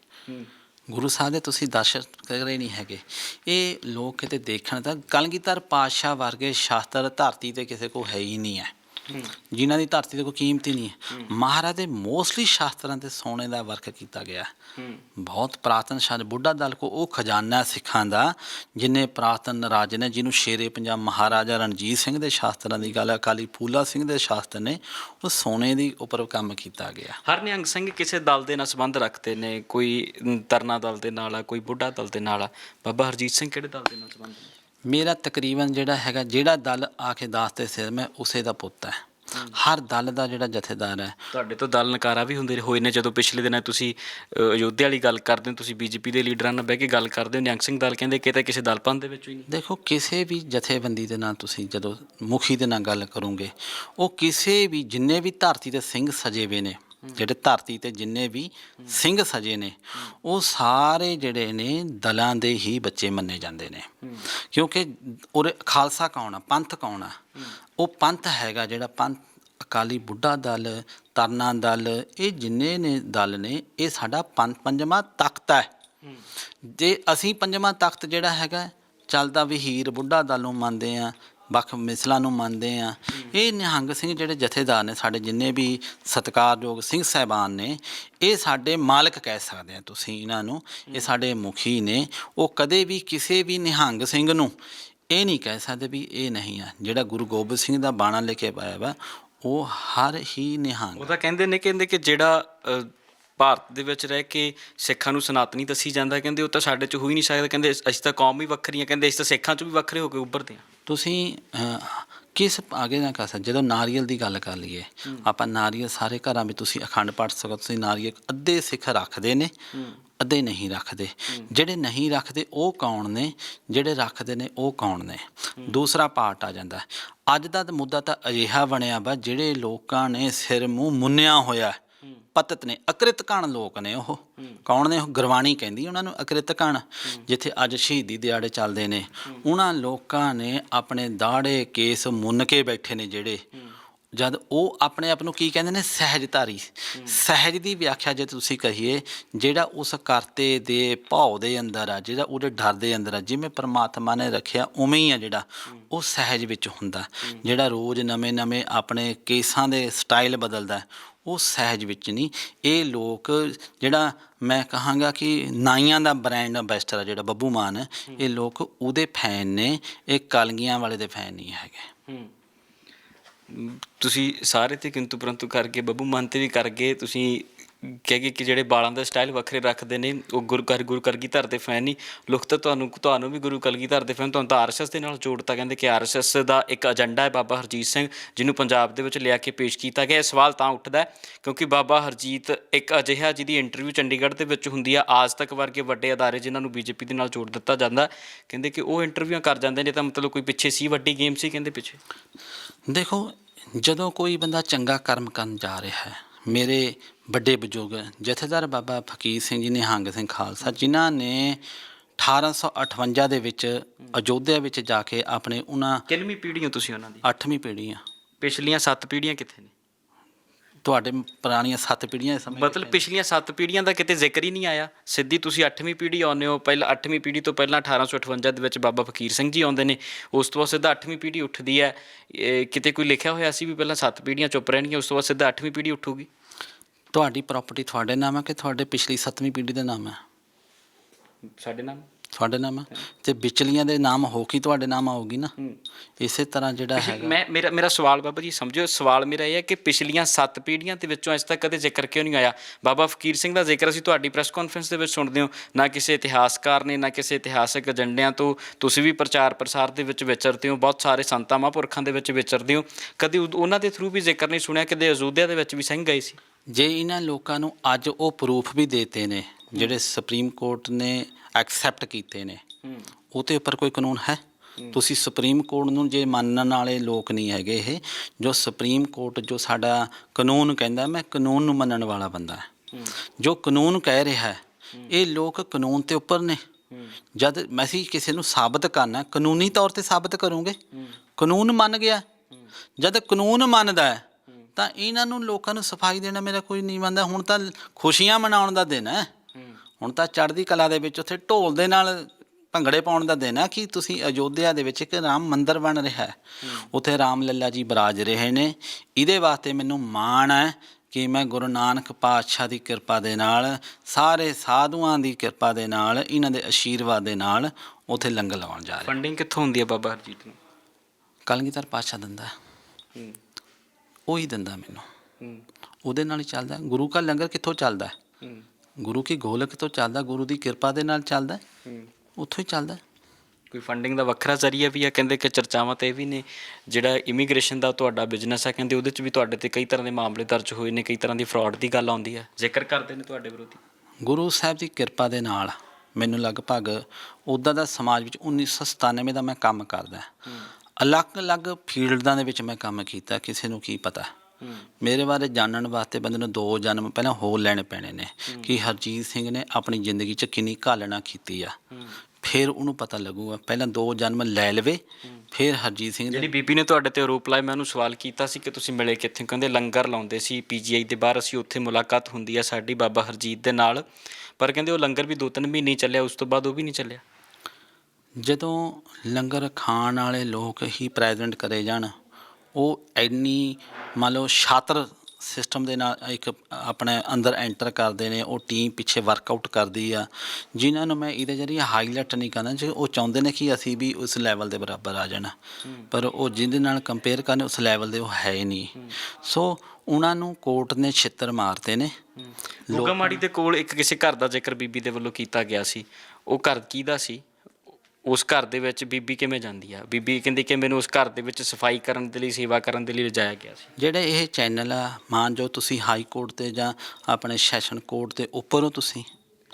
ਗੁਰੂ ਸਾਹਿਬ ਦੇ ਤੁਸੀਂ ਦਰਸ਼ਨ ਰਹੇ ਨਹੀਂ ਹੈਗੇ। ਇਹ ਲੋਕ ਕਿਤੇ ਦੇਖਣ ਤਾਂ ਕਲਗੀਧਰ ਪਾਤਸ਼ਾਹ ਵਰਗੇ ਸ਼ਾਸਤਰ ਧਰਤੀ ਤੇ ਕਿਸੇ ਕੋ ਹੈ ਹੀ ਨਹੀਂ ਹੈ। ਜਿਨ੍ਹਾਂ ਦੀ ਧਰਤੀ ਤੇ ਕੋਈ ਕੀਮਤ ਹੀ ਨਹੀਂ ਹੈ। ਮਹਾਰਾਜ ਦੇ ਮੋਸਟਲੀ ਸ਼ਾਸਤਰਾਂ ਤੇ ਸੋਨੇ ਦਾ ਵਰਕ ਕੀਤਾ ਗਿਆ। ਬਹੁਤ ਪ੍ਰਾਤਨ ਸ਼ਾਦ ਬੁੱਢਾ ਦਲ ਕੋ ਉਹ ਖਜ਼ਾਨਾ ਸਿੱਖਾਂ ਦਾ, ਜਿਨੇ ਪ੍ਰਾਤਨ ਰਾਜ ਨੇ, ਜਿਹਨੂੰ ਸ਼ੇਰੇ ਪੰਜਾਬ ਮਹਾਰਾਜਾ ਰਣਜੀਤ ਸਿੰਘ ਦੇ ਸ਼ਾਸਤਰਾਂ ਦੀ ਗੱਲ ਅਕਾਲੀ ਫੂਲਾ ਸਿੰਘ ਦੇ ਸ਼ਾਸਤਰ ਨੇ, ਉਹ ਸੋਨੇ ਦੀ ਉੱਪਰ ਕੰਮ ਕੀਤਾ ਗਿਆ। ਹਰ ਨਿਹੰਗ ਸਿੰਘ ਕਿਸੇ ਦਲ ਦੇ ਨਾਲ ਸੰਬੰਧ ਰੱਖਦੇ ਨੇ? ਕੋਈ ਤਰਨਾ ਦਲ ਦੇ ਨਾਲ ਆ, ਕੋਈ ਬੁੱਢਾ ਦਲ ਦੇ ਨਾਲ ਆ? ਬਾਬਾ ਹਰਜੀਤ ਸਿੰਘ ਕਿਹੜੇ ਦਲ ਦੇ ਨਾਲ ਸੰਬੰਧ ਨੇ? ਮੇਰਾ ਤਕਰੀਬਨ ਜਿਹੜਾ ਹੈਗਾ ਜਿਹੜਾ ਦਲ ਆ ਕੇ ਦੱਸਦੇ ਸਿਰ ਮੈਂ ਉਸੇ ਦਾ ਪੁੱਤ ਹੈ। ਹਰ ਦਲ ਦਾ ਜਿਹੜਾ ਜਥੇਦਾਰ ਹੈ। ਤੁਹਾਡੇ ਤੋਂ ਦਲ ਨਕਾਰਾ ਵੀ ਹੁੰਦੇ ਹੋਏ ਨੇ ਜਦੋਂ ਪਿਛਲੇ ਦਿਨਾਂ ਤੁਸੀਂ ਅਯੋਧਿਆ ਵਾਲੀ ਗੱਲ ਕਰਦੇ ਹੋ ਤੁਸੀਂ ਬੀਜੇਪੀ ਦੇ ਲੀਡਰਾਂ ਨਾਲ ਬਹਿ ਕੇ ਗੱਲ ਕਰਦੇ ਹੋ ਨਿਹੰਗ ਸਿੰਘ ਦਲ ਕਹਿੰਦੇ ਕਿ ਇਹ ਤਾਂ ਕਿਸੇ ਦਲਪੰਥ ਦੇ ਵਿੱਚੋਂ ਹੀ ਨਹੀਂ। ਦੇਖੋ ਕਿਸੇ ਵੀ ਜਥੇਬੰਦੀ ਦੇ ਨਾਲ ਤੁਸੀਂ ਜਦੋਂ ਮੁਖੀ ਦੇ ਨਾਲ ਗੱਲ ਕਰੋਗੇ ਉਹ ਕਿਸੇ ਵੀ ਜਿੰਨੇ ਵੀ ਧਰਤੀ ਤੇ ਸਿੰਘ ਸਜੇ ਵੇ ਨੇ ਜਿਹੜੇ ਧਰਤੀ ਤੇ ਜਿੰਨੇ ਵੀ ਸਿੰਘ ਸਜੇ ਨੇ, ਉਹ ਸਾਰੇ ਜਿਹੜੇ ਨੇ ਦਲਾਂ ਦੇ ਹੀ ਬੱਚੇ ਮੰਨੇ ਜਾਂਦੇ ਨੇ। ਕਿਉਂਕਿ ਉਰੇ ਖਾਲਸਾ ਕੌਣ ਆ? ਪੰਥ ਕੌਣ ਆ? ਉਹ ਪੰਥ ਹੈਗਾ ਜਿਹੜਾ ਪੰਥ, ਅਕਾਲੀ ਬੁੱਢਾ ਦਲ, ਤਰਨਾ ਦਲ, ਇਹ ਜਿੰਨੇ ਨੇ ਦਲ ਨੇ, ਇਹ ਸਾਡਾ ਪੰਜ ਪੰਜਵਾਂ ਤਖਤ ਹੈ। ਜੇ ਅਸੀਂ ਪੰਜਵਾਂ ਤਖਤ ਜਿਹੜਾ ਹੈਗਾ, ਚੱਲਦਾ ਵੀ ਹੀਰ ਬੁੱਢਾ ਦਲ ਨੂੰ ਮੰਨਦੇ ਆ ਵੱਖ ਮਿਸਲਾਂ ਨੂੰ ਮੰਨਦੇ ਆ। ਇਹ ਨਿਹੰਗ ਸਿੰਘ ਜਿਹੜੇ ਜਥੇਦਾਰ ਨੇ, ਸਾਡੇ ਜਿੰਨੇ ਵੀ ਸਤਿਕਾਰਯੋਗ ਸਿੰਘ ਸਹਿਬਾਨ ਨੇ, ਇਹ ਸਾਡੇ ਮਾਲਕ ਕਹਿ ਸਕਦੇ ਆ ਤੁਸੀਂ ਇਹਨਾਂ ਨੂੰ। ਇਹ ਸਾਡੇ ਮੁਖੀ ਨੇ। ਉਹ ਕਦੇ ਵੀ ਕਿਸੇ ਵੀ ਨਿਹੰਗ ਸਿੰਘ ਨੂੰ ਇਹ ਨਹੀਂ ਕਹਿ ਸਕਦੇ ਵੀ ਇਹ ਨਹੀਂ ਆ। ਜਿਹੜਾ ਗੁਰੂ ਗੋਬਿੰਦ ਸਿੰਘ ਦਾ ਬਾਣਾ ਲੈ ਕੇ ਪਾਇਆ ਵਾ, ਉਹ ਹਰ ਹੀ ਨਿਹੰਗ। ਉਹ ਤਾਂ ਕਹਿੰਦੇ ਨੇ, ਕਹਿੰਦੇ ਕਿ ਜਿਹੜਾ ਭਾਰਤ ਦੇ ਵਿੱਚ ਰਹਿ ਕੇ ਸਿੱਖਾਂ ਨੂੰ ਸਨਾਤਨੀ ਦੱਸੀ ਜਾਂਦਾ, ਕਹਿੰਦੇ ਉਹ ਤਾਂ ਸਾਡੇ 'ਚ ਹੋ ਹੀ ਨਹੀਂ ਸਕਦਾ। ਕਹਿੰਦੇ ਅਸੀਂ ਤਾਂ ਕੌਮ ਵੀ ਵੱਖਰੀ ਆ, ਕਹਿੰਦੇ ਅਸੀਂ ਤਾਂ ਸਿੱਖਾਂ 'ਚ ਵੀ ਵੱਖਰੇ ਹੋ ਕੇ ਉੱਭਰਦੇ ਆ। ਤੁਸੀਂ ਕਿਸ ਆਗੇ ਨਾ ਕਰ ਸਕਦੇ? ਜਦੋਂ ਨਾਰੀਅਲ ਦੀ ਗੱਲ ਕਰ ਲਈਏ ਆਪਾਂ ਨਾਰੀਅਲ ਸਾਰੇ ਘਰਾਂ ਵਿੱਚ ਤੁਸੀਂ ਅਖੰਡ ਪਾਠ ਸਕੋ ਤੁਸੀਂ ਨਾਰੀਅਲ ਅੱਧੇ ਸਿੱਖ ਰੱਖਦੇ ਨੇ ਅੱਧੇ ਨਹੀਂ ਰੱਖਦੇ। ਜਿਹੜੇ ਨਹੀਂ ਰੱਖਦੇ ਉਹ ਕੌਣ ਨੇ? ਜਿਹੜੇ ਰੱਖਦੇ ਨੇ ਉਹ ਕੌਣ ਨੇ? ਦੂਸਰਾ ਪਾਰਟ ਆ ਜਾਂਦਾ। ਅੱਜ ਦਾ ਮੁੱਦਾ ਤਾਂ ਅਜਿਹਾ ਬਣਿਆ ਵਾ ਜਿਹੜੇ ਲੋਕਾਂ ਨੇ ਸਿਰ ਮੂੰਹ ਮੁੰਨਿਆ ਹੋਇਆ। ਪਤਤ ਨੇ, ਅਕ੍ਰਿਤ ਕਣ ਲੋਕ ਨੇ ਉਹ। ਕੌਣ ਨੇ ਉਹ? ਗੁਰਬਾਣੀ ਕਹਿੰਦੀ ਉਹਨਾਂ ਨੂੰ ਅਕ੍ਰਿਤ ਕਣ। ਜਿੱਥੇ ਅੱਜ ਸ਼ਹੀਦੀ ਦਿਹਾੜੇ ਚੱਲਦੇ ਨੇ, ਉਹਨਾਂ ਲੋਕਾਂ ਨੇ ਆਪਣੇ ਦਾੜੇ ਕੇਸ ਮੁੰਨ ਕੇ ਬੈਠੇ ਨੇ ਜਿਹੜੇ। ਜਦ ਉਹ ਆਪਣੇ ਆਪ ਨੂੰ ਕੀ ਕਹਿੰਦੇ ਨੇ? ਸਹਿਜਧਾਰੀ ਸਹਿਜ ਦੀ ਵਿਆਖਿਆ ਜੇ ਤੁਸੀਂ ਕਹੀਏ ਜਿਹੜਾ ਉਸ ਕਰਤੇ ਦੇ ਭਾਉ ਦੇ ਅੰਦਰ ਆ ਜਿਹੜਾ ਉਹਦੇ ਡਰ ਦੇ ਅੰਦਰ ਆ ਜਿਵੇਂ ਪ੍ਰਮਾਤਮਾ ਨੇ ਰੱਖਿਆ ਉਵੇਂ ਹੀ ਆ ਜਿਹੜਾ ਉਹ ਸਹਿਜ ਵਿੱਚ ਹੁੰਦਾ। ਜਿਹੜਾ ਰੋਜ਼ ਨਵੇਂ-ਨਵੇਂ ਆਪਣੇ ਕੇਸਾਂ ਦੇ ਸਟਾਈਲ ਬਦਲਦਾ ਉਹ ਸਹਿਜ ਵਿੱਚ ਨਹੀਂ। ਇਹ ਲੋਕ ਜਿਹੜਾ ਮੈਂ ਕਹਾਂਗਾ ਕਿ ਨਾਈਆਂ ਦਾ ਬ੍ਰਾਂਡ ਅੰਬੈਸਡਰ ਆ ਜਿਹੜਾ ਬੱਬੂ ਮਾਨ ਇਹ ਲੋਕ ਉਹਦੇ ਫੈਨ ਨੇ ਇਹ ਕਲਗੀਆਂ ਵਾਲੇ ਦੇ ਫੈਨ ਨਹੀਂ ਹੈਗੇ। ਤੁਸੀਂ ਸਾਰੇ ਤੇ ਕਿੰਤੂ ਪਰੰਤੂ ਕਰਕੇ, ਬੱਬੂ ਮਾਨ ਤੇ ਵੀ ਕਰਕੇ, ਤੁਸੀਂ ਕਹਿ ਗਏ ਕਿ ਜਿਹੜੇ ਬਾਲਾਂ ਦਾ ਸਟਾਈਲ ਵੱਖਰੇ ਰੱਖਦੇ ਨੇ, ਉਹ ਗੁਰੂ ਕਰ ਗੁਰੂ ਕਲਗੀ ਧਰ ਦੇ ਫੈਨ ਨਹੀਂ ਲੋਕ ਤਾਂ ਤੁਹਾਨੂੰ ਤੁਹਾਨੂੰ ਵੀ ਗੁਰੂ ਕਲਗੀ ਧਰ ਦੇ ਫੈਨ ਤੁਹਾਨੂੰ ਤਾਂ ਆਰਐਸਐਸ ਦੇ ਨਾਲ ਜੋੜਤਾ ਕਹਿੰਦੇ ਕਿ ਆਰਐਸਐਸ ਦਾ ਇੱਕ ਏਜੰਡਾ ਹੈ ਬਾਬਾ ਹਰਜੀਤ ਸਿੰਘ, ਜਿਹਨੂੰ ਪੰਜਾਬ ਦੇ ਵਿੱਚ ਲਿਆ ਕੇ ਪੇਸ਼ ਕੀਤਾ ਗਿਆ। ਇਹ ਸਵਾਲ ਤਾਂ ਉੱਠਦਾ ਕਿਉਂਕਿ ਬਾਬਾ ਹਰਜੀਤ ਇੱਕ ਅਜਿਹਾ ਜਿਹਦੀ ਇੰਟਰਵਿਊ ਚੰਡੀਗੜ੍ਹ ਦੇ ਵਿੱਚ ਹੁੰਦੀ ਆ, ਆਜ ਤੱਕ ਵਰਗੇ ਵੱਡੇ ਅਦਾਰੇ ਜਿਨ੍ਹਾਂ ਨੂੰ ਬੀਜੇਪੀ ਦੇ ਨਾਲ ਜੋੜ ਦਿੱਤਾ ਜਾਂਦਾ ਕਹਿੰਦੇ ਕਿ ਉਹ ਇੰਟਰਵਿਊਆਂ ਕਰ ਜਾਂਦੇ ਨੇ, ਤਾਂ ਮਤਲਬ ਕੋਈ ਪਿੱਛੇ ਸੀ ਵੱਡੀ ਗੇਮ ਸੀ ਕਹਿੰਦੇ ਪਿੱਛੇ? ਦੇਖੋ ਜਦੋਂ ਕੋਈ ਬੰਦਾ ਚੰਗਾ ਕਰਮ ਕਰਨ ਜਾ ਰਿਹਾ ਹੈ ਮੇਰੇ ਵੱਡੇ ਬਜ਼ੁਰਗ ਜਥੇਦਾਰ ਬਾਬਾ ਫਕੀਰ ਸਿੰਘ ਜੀ ਨਿਹੰਗ ਸਿੰਘ ਖਾਲਸਾ ਜਿਨ੍ਹਾਂ ਨੇ 1858 ਦੇ ਵਿੱਚ ਅਯੋਧਿਆ ਵਿੱਚ ਜਾ ਕੇ ਆਪਣੇ ਉਹਨਾਂ ਕਿੰਨਵੀਂ ਪੀੜ੍ਹੀ ਹੋ ਤੁਸੀਂ ਉਹਨਾਂ ਦੀ? 8ਵੀਂ ਪੀੜ੍ਹੀ ਆ। ਪਿਛਲੀਆਂ 7 ਪੀੜ੍ਹੀਆਂ ਕਿੱਥੇ ਨੇ? ਤੁਹਾਡੇ ਪੁਰਾਣੀਆਂ ਸੱਤ ਪੀੜ੍ਹੀਆਂ ਦੇ ਸਮੇਂ ਮਤਲਬ ਪਿਛਲੀਆਂ 7 ਪੀੜ੍ਹੀਆਂ ਦਾ ਕਿਤੇ ਜ਼ਿਕਰ ਹੀ ਨਹੀਂ ਆਇਆ? ਸਿੱਧੀ ਤੁਸੀਂ 8ਵੀਂ ਪੀੜ੍ਹੀ ਆਉਂਦੇ ਹੋ ਪਹਿਲਾਂ 8ਵੀਂ ਪੀੜ੍ਹੀ ਤੋਂ ਪਹਿਲਾਂ 1858 ਦੇ ਵਿੱਚ ਬਾਬਾ ਫਕੀਰ ਸਿੰਘ ਜੀ ਆਉਂਦੇ ਨੇ। ਉਸ ਤੋਂ ਬਾਅਦ ਸਿੱਧਾ 8ਵੀਂ ਪੀੜ੍ਹੀ ਉੱਠਦੀ ਹੈ। ਕਿਤੇ ਕੋਈ ਲਿਖਿਆ ਹੋਇਆ ਸੀ ਵੀ ਪਹਿਲਾਂ 7 ਪੀੜ੍ਹੀਆਂ ਚੁੱਪ ਰਹਿਣਗੀਆਂ ਉਸ ਤੋਂ ਬਾਅਦ ਸਿੱਧਾ 8ਵੀਂ ਪੀੜ੍ਹੀ ਉੱਠੂਗੀ? ਤੁਹਾਡੀ ਪ੍ਰਾਪਰਟੀ ਤੁਹਾਡੇ ਨਾਮ ਹੈ ਕਿ ਤੁਹਾਡੇ ਪਿਛਲੀ ਸੱਤਵੀਂ ਪੀੜ੍ਹੀ ਦੇ ਨਾਮ ਹੈ? ਸਾਡੇ ਨਾਮ? ਤੁਹਾਡੇ ਨਾਮ ਹੈ ਤੇ ਵਿਚਲੀਆਂ ਦੇ ਨਾਮ ਹੋ ਕੀ ਤੁਹਾਡੇ ਨਾਮ ਆਉਗੀ ਨਾ? ਇਸੇ ਤਰ੍ਹਾਂ ਜਿਹੜਾ ਹੈਗਾ। ਮੈਂ ਮੇਰਾ ਮੇਰਾ ਸਵਾਲ ਬਾਬਾ ਜੀ ਸਮਝੋ ਸਵਾਲ ਮੇਰਾ ਇਹ ਹੈ ਕਿ ਪਿਛਲੀਆਂ 7 ਪੀੜ੍ਹੀਆਂ ਦੇ ਵਿੱਚੋਂ ਅੱਜ ਤੱਕ ਕਦੇ ਜ਼ਿਕਰ ਕਿਉਂ ਨਹੀਂ ਆਇਆ? ਬਾਬਾ ਫਕੀਰ ਸਿੰਘ ਦਾ ਜ਼ਿਕਰ ਅਸੀਂ ਤੁਹਾਡੀ ਪ੍ਰੈਸ ਕਾਨਫਰੰਸ ਦੇ ਵਿੱਚ ਸੁਣਦੇ ਹਾਂ। ਨਾ ਕਿਸੇ ਇਤਿਹਾਸਕਾਰ ਨੇ ਨਾ ਕਿਸੇ ਇਤਿਹਾਸਕ ਏਜੰਡਿਆਂ ਤੋਂ ਤੁਸੀਂ ਵੀ ਪ੍ਰਚਾਰ ਪ੍ਰਸਾਰ ਦੇ ਵਿੱਚ ਵਿਚਰਦੇ ਹੋ। ਬਹੁਤ ਸਾਰੇ ਸੰਤਾਂ ਮਹਾਂਪੁਰਖਾਂ ਦੇ ਵਿੱਚ ਵਿਚਰਦੇ ਹੋ। ਕਦੇ ਉਹਨਾਂ ਦੇ ਥਰੂ ਵੀ ਜ਼ਿਕਰ ਨਹੀਂ ਸੁਣਿਆ? ਕਦੇ ਅਯੋਧਿਆ ਦੇ ਵਿੱਚ ਵੀ ਸਿੰਘ ਗਏ ਸੀ? ਜੇ ਇਹਨਾਂ ਲੋਕਾਂ ਨੂੰ ਅੱਜ ਉਹ ਪ੍ਰੂਫ ਵੀ ਦੇਤੇ ਨੇ ਜਿਹੜੇ ਸੁਪਰੀਮ ਕੋਰਟ ਨੇ ਐਕਸੈਪਟ ਕੀਤੇ ਨੇ ਉਹਦੇ ਉੱਪਰ ਕੋਈ ਕਾਨੂੰਨ ਹੈ? ਤੁਸੀਂ ਸੁਪਰੀਮ ਕੋਰਟ ਨੂੰ ਜੇ ਮੰਨਣ ਵਾਲੇ ਲੋਕ ਨਹੀਂ ਹੈਗੇ ਇਹ, ਜੋ ਸੁਪਰੀਮ ਕੋਰਟ ਜੋ ਸਾਡਾ ਕਾਨੂੰਨ ਕਹਿੰਦਾ, ਮੈਂ ਕਾਨੂੰਨ ਨੂੰ ਮੰਨਣ ਵਾਲਾ ਬੰਦਾ ਹੈ। ਜੋ ਕਾਨੂੰਨ ਕਹਿ ਰਿਹਾ ਹੈ, ਇਹ ਲੋਕ ਕਾਨੂੰਨ ਤੇ ਉੱਪਰ ਨੇ। ਜਦ ਮੈਂ ਅਸੀਂ ਕਿਸੇ ਨੂੰ ਸਾਬਤ ਕਰਨਾ, ਕਾਨੂੰਨੀ ਤੌਰ ਤੇ ਸਾਬਤ ਕਰੂੰਗੇ? ਕਾਨੂੰਨ ਮੰਨ ਗਿਆ। ਜਦ ਕਾਨੂੰਨ ਮੰਨਦਾ ਹੈ, ਤਾਂ ਇਹਨਾਂ ਨੂੰ ਲੋਕਾਂ ਨੂੰ ਸਫ਼ਾਈ ਦੇਣਾ ਮੇਰਾ ਕੋਈ ਨਹੀਂ ਮੰਨਦਾ। ਹੁਣ ਤਾਂ ਖੁਸ਼ੀਆਂ ਮਨਾਉਣ ਦਾ ਦਿਨ ਹੈ। ਹੁਣ ਤਾਂ ਚੜ੍ਹਦੀ ਕਲਾ ਦੇ ਵਿੱਚ ਉੱਥੇ ਢੋਲ ਦੇ ਨਾਲ ਭੰਗੜੇ ਪਾਉਣ ਦਾ ਦਿਨ ਹੈ ਕਿ ਤੁਸੀਂ ਅਯੋਧਿਆ ਦੇ ਵਿੱਚ ਇੱਕ ਰਾਮ ਮੰਦਿਰ ਬਣ ਰਿਹਾ ਹੈ। ਉੱਥੇ ਰਾਮ ਲੱਲਾ ਜੀ ਬਰਾਜ ਰਹੇ ਨੇ। ਇਹਦੇ ਵਾਸਤੇ ਮੈਨੂੰ ਮਾਣ ਹੈ ਕਿ ਮੈਂ ਗੁਰੂ ਨਾਨਕ ਪਾਤਸ਼ਾਹ ਦੀ ਕਿਰਪਾ ਦੇ ਨਾਲ ਸਾਰੇ ਸਾਧੂਆਂ ਦੀ ਕਿਰਪਾ ਦੇ ਨਾਲ ਇਹਨਾਂ ਦੇ ਆਸ਼ੀਰਵਾਦ ਦੇ ਨਾਲ ਉੱਥੇ ਲੰਗਰ ਲਾਉਣ ਜਾ ਰਿਹਾ। ਫੰਡਿੰਗ ਕਿੱਥੋਂ ਹੁੰਦੀ ਹੈ ਬਾਬਾ ਹਰਜੀਤ ਨੂੰ? ਕਲਗੀਧਰ ਪਾਤਸ਼ਾਹ ਦਿੰਦਾ। ਹੈ। ਉਹ ਹੀ ਦਿੰਦਾ ਮੈਨੂੰ। ਉਹਦੇ ਨਾਲ ਹੀ ਚੱਲਦਾ। ਗੁਰੂ ਕਾ ਲੰਗਰ ਕਿੱਥੋਂ ਚੱਲਦਾ ਹੈ? ਗੁਰੂ ਕੀ ਗੋਲਕ ਤੋਂ ਚੱਲਦਾ ਗੁਰੂ ਦੀ ਕਿਰਪਾ ਦੇ ਨਾਲ ਚੱਲਦਾ। ਉੱਥੋਂ ਹੀ ਚੱਲਦਾ। ਕੋਈ ਫੰਡਿੰਗ ਦਾ ਵੱਖਰਾ ਜ਼ਰੀਆ ਵੀ ਹੈ? ਕਹਿੰਦੇ ਕਿ ਚਰਚਾਵਾਂ ਤੇ ਇਹ ਵੀ ਨੇ ਜਿਹੜਾ ਇਮੀਗ੍ਰੇਸ਼ਨ ਦਾ ਤੁਹਾਡਾ ਬਿਜ਼ਨਸ ਹੈ ਕਹਿੰਦੇ ਉਹਦੇ ਚ ਵੀ ਤੁਹਾਡੇ ਤੇ ਕਈ ਤਰ੍ਹਾਂ ਦੇ ਮਾਮਲੇ ਦਰਜ ਹੋਏ ਨੇ ਕਈ ਤਰ੍ਹਾਂ ਦੀ ਫਰਾਡ ਦੀ ਗੱਲ ਆਉਂਦੀ ਹੈ। ਜ਼ਿਕਰ ਕਰਦੇ ਨੇ ਤੁਹਾਡੇ ਵਿਰੋਧੀ? ਗੁਰੂ ਸਾਹਿਬ ਦੀ ਕਿਰਪਾ ਦੇ ਨਾਲ ਮੈਨੂੰ ਲਗਭਗ ਉੱਦਾਂ ਦਾ ਸਮਾਜ ਵਿੱਚ 1997 ਦਾ ਮੈਂ ਕੰਮ ਕਰਦਾ ਅਲੱਗ-ਅਲੱਗ ਫੀਲਡਾਂ ਦੇ ਵਿੱਚ ਮੈਂ ਕੰਮ ਕੀਤਾ ਕਿਸੇ ਨੂੰ ਕੀ ਪਤਾ। ਮੇਰੇ ਬਾਰੇ ਜਾਣਨ ਵਾਸਤੇ ਬੰਦੇ ਨੂੰ ਦੋ ਜਨਮ ਪਹਿਲਾਂ ਹੋਰ ਲੈਣੇ ਪੈਣੇ ਨੇ ਕਿ ਹਰਜੀਤ ਸਿੰਘ ਨੇ ਆਪਣੀ ਜ਼ਿੰਦਗੀ 'ਚ ਕਿੰਨੀ ਘਾਲਣਾ ਕੀਤੀ ਆ। ਫਿਰ ਉਹਨੂੰ ਪਤਾ ਲੱਗੂਗਾ ਪਹਿਲਾਂ ਦੋ ਜਨਮ ਲੈ ਲਵੇ ਫਿਰ ਹਰਜੀਤ ਸਿੰਘ ਜਿਹੜੀ ਬੀਬੀ ਨੇ ਤੁਹਾਡੇ ਤੇ ਆਰੋਪ ਲਾਇਆ ਮੈਂ ਉਹਨੂੰ ਸਵਾਲ ਕੀਤਾ ਸੀ ਕਿ ਤੁਸੀਂ ਮਿਲੇ ਕਿੱਥੇ? ਕਹਿੰਦੇ ਲੰਗਰ ਲਾਉਂਦੇ ਸੀ ਪੀਜੀਆਈ ਦੇ ਬਾਹਰ ਅਸੀਂ ਉੱਥੇ ਮੁਲਾਕਾਤ ਹੁੰਦੀ ਹੈ ਸਾਡੀ ਬਾਬਾ ਹਰਜੀਤ ਦੇ ਨਾਲ। ਪਰ ਕਹਿੰਦੇ ਉਹ ਲੰਗਰ ਵੀ ਦੋ ਤਿੰਨ ਮਹੀਨੇ ਚੱਲਿਆ ਉਸ ਤੋਂ ਬਾਅਦ ਉਹ ਵੀ ਨਹੀਂ ਚੱਲਿਆ। ਜਦੋਂ ਲੰਗਰ ਖਾਣ ਵਾਲੇ ਲੋਕ ਹੀ ਪ੍ਰੈਜ਼ੈਂਟ ਕਰੇ ਜਾਣ ਉਹ ਐਨੀ ਮੰਨ ਲਓ ਛਾਤਰ ਸਿਸਟਮ ਦੇ ਨਾਲ ਇੱਕ ਆਪਣੇ ਅੰਦਰ ਐਂਟਰ ਕਰਦੇ ਨੇ, ਉਹ ਟੀਮ ਪਿੱਛੇ ਵਰਕਆਊਟ ਕਰਦੀ ਆ। ਜਿਨ੍ਹਾਂ ਨੂੰ ਮੈਂ ਇਹਦੇ ਜਰੀਏ ਹਾਈਲਾਈਟ ਨਹੀਂ ਕਰਨਾ, ਜੇ ਉਹ ਚਾਹੁੰਦੇ ਨੇ ਕਿ ਅਸੀਂ ਵੀ ਉਸ ਲੈਵਲ ਦੇ ਬਰਾਬਰ ਆ ਜਾਣਾ। ਪਰ ਉਹ ਜਿਹਦੇ ਨਾਲ ਕੰਪੇਅਰ ਕਰਨ, ਉਸ ਲੈਵਲ ਦੇ ਉਹ ਹੈ ਹੀ ਨਹੀਂ। ਸੋ ਉਹਨਾਂ ਨੂੰ ਕੋਰਟ ਨੇ ਛਿੱਤਰ ਮਾਰਦੇ ਨੇ। ਗੋਗਾਮਾੜੀ ਦੇ ਕੋਲ ਇੱਕ ਕਿਸੇ ਘਰ ਦਾ ਜ਼ਿਕਰ ਬੀਬੀ ਦੇ ਵੱਲੋਂ ਕੀਤਾ ਗਿਆ ਸੀ। ਉਹ ਘਰ ਕੀ ਦਾ ਸੀ? ਉਸ ਘਰ ਦੇ ਵਿੱਚ ਬੀਬੀ ਕਿਵੇਂ ਜਾਂਦੀ ਆ? ਬੀਬੀ ਕਹਿੰਦੀ ਕਿ ਮੈਨੂੰ ਉਸ ਘਰ ਦੇ ਵਿੱਚ ਸਫ਼ਾਈ ਕਰਨ ਦੇ ਲਈ, ਸੇਵਾ ਕਰਨ ਦੇ ਲਈ ਲਿਜਾਇਆ ਗਿਆ ਸੀ। ਜਿਹੜੇ ਇਹ ਚੈਨਲ ਆ ਮਾਨ ਜੋ ਤੁਸੀਂ ਹਾਈ ਕੋਰਟ ਤੇ ਜਾਂ ਆਪਣੇ ਸੈਸ਼ਨ ਕੋਰਟ 'ਤੇ ਉੱਪਰੋਂ ਤੁਸੀਂ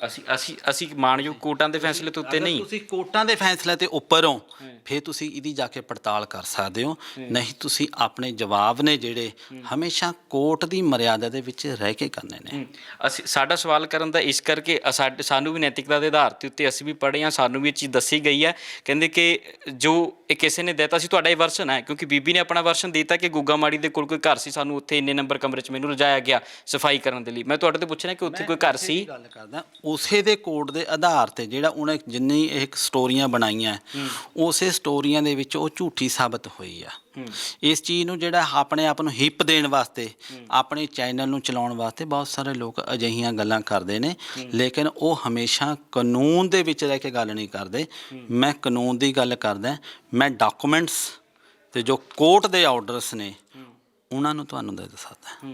ਅਸੀਂ ਅਸੀਂ ਅਸੀਂ ਮਾਣਯੋਗ ਕੋਰਟਾਂ ਦੇ ਫੈਸਲੇ ਤੋਂ ਉੱਤੇ ਨਹੀਂ। ਤੁਸੀਂ ਕੋਰਟਾਂ ਦੇ ਫੈਸਲੇ ਤੇ ਉੱਪਰ ਹੋ ਫਿਰ ਤੁਸੀਂ ਇਹਦੀ ਜਾ ਕੇ ਪੜਤਾਲ ਕਰ ਸਕਦੇ ਹੋ। ਨਹੀਂ ਤੁਸੀਂ ਆਪਣੇ ਜਵਾਬ ਨੇ ਜਿਹੜੇ ਹਮੇਸ਼ਾ ਕੋਰਟ ਦੀ ਮਰਿਆਦਾ ਦੇ ਵਿੱਚ ਰਹਿ ਕੇ ਕਰਨੇ ਨੇ। ਅਸੀਂ ਸਾਡਾ ਸਵਾਲ ਕਰਨ ਦਾ ਇਸ ਕਰਕੇ ਸਾਨੂੰ ਵੀ ਨੈਤਿਕਤਾ ਦੇ ਆਧਾਰ ਤੇ ਉੱਤੇ ਅਸੀਂ ਵੀ ਪੜ੍ਹੇ ਹਾਂ ਸਾਨੂੰ ਵੀ ਇਹ ਚੀਜ਼ ਦੱਸੀ ਗਈ ਹੈ। ਕਹਿੰਦੇ ਕਿ ਜੋ ਇਹ ਕਿਸੇ ਨੇ ਦਿੱਤਾ ਸੀ ਤੁਹਾਡਾ ਇਹ ਵਰਸ਼ਨ ਹੈ ਕਿਉਂਕਿ ਬੀਬੀ ਨੇ ਆਪਣਾ ਵਰਸ਼ਨ ਦਿੱਤਾ ਕਿ ਗੁੱਗਾਮਾੜੀ ਦੇ ਕੋਲ ਕੋਈ ਘਰ ਸੀ ਸਾਨੂੰ ਉੱਥੇ ਇੰਨੇ ਨੰਬਰ ਕਮਰੇ 'ਚ ਮੈਨੂੰ ਰਜਾਇਆ ਗਿਆ ਸਫ਼ਾਈ ਕਰਨ ਦੇ ਲਈ। ਮੈਂ ਤੁਹਾਡੇ ਤੋਂ ਪੁੱਛਣਾ ਕਿ ਉੱਥੇ ਕੋਈ ਘਰ ਸੀ? ਦੀ ਗੱਲ ਕਰਦਾ ਉਸੇ ਦੇ ਕੋਡ ਦੇ ਆਧਾਰ ਤੇ ਜਿਹੜਾ ਉਹਨੇ ਜਿੰਨੀ ਇਹ ਸਟੋਰੀਆਂ ਬਣਾਈਆਂ ਉਸੇ ਸਟੋਰੀਆਂ ਦੇ ਵਿੱਚ ਉਹ ਝੂਠੀ ਸਾਬਤ ਹੋਈ ਆ। ਇਸ ਚੀਜ਼ ਨੂੰ ਜਿਹੜਾ ਆਪਣੇ ਆਪ ਨੂੰ ਹਿੱਪ ਦੇਣ ਵਾਸਤੇ ਆਪਣੇ ਚੈਨਲ ਨੂੰ ਚਲਾਉਣ ਵਾਸਤੇ ਬਹੁਤ ਸਾਰੇ ਲੋਕ ਅਜਿਹੀਆਂ ਗੱਲਾਂ ਕਰਦੇ ਨੇ ਲੇਕਿਨ ਉਹ ਹਮੇਸ਼ਾ ਕਾਨੂੰਨ ਦੇ ਵਿੱਚ ਰਹਿ ਕੇ ਗੱਲ ਨਹੀਂ ਕਰਦੇ। ਮੈਂ ਕਾਨੂੰਨ ਦੀ ਗੱਲ ਕਰਦਾ ਮੈਂ ਡਾਕੂਮੈਂਟਸ ਤੇ ਜੋ ਕੋਰਟ ਦੇ ਆਰਡਰਸ ਨੇ ਉਹਨਾਂ ਨੂੰ ਤੁਹਾਨੂੰ ਦੇ ਸਕਦਾ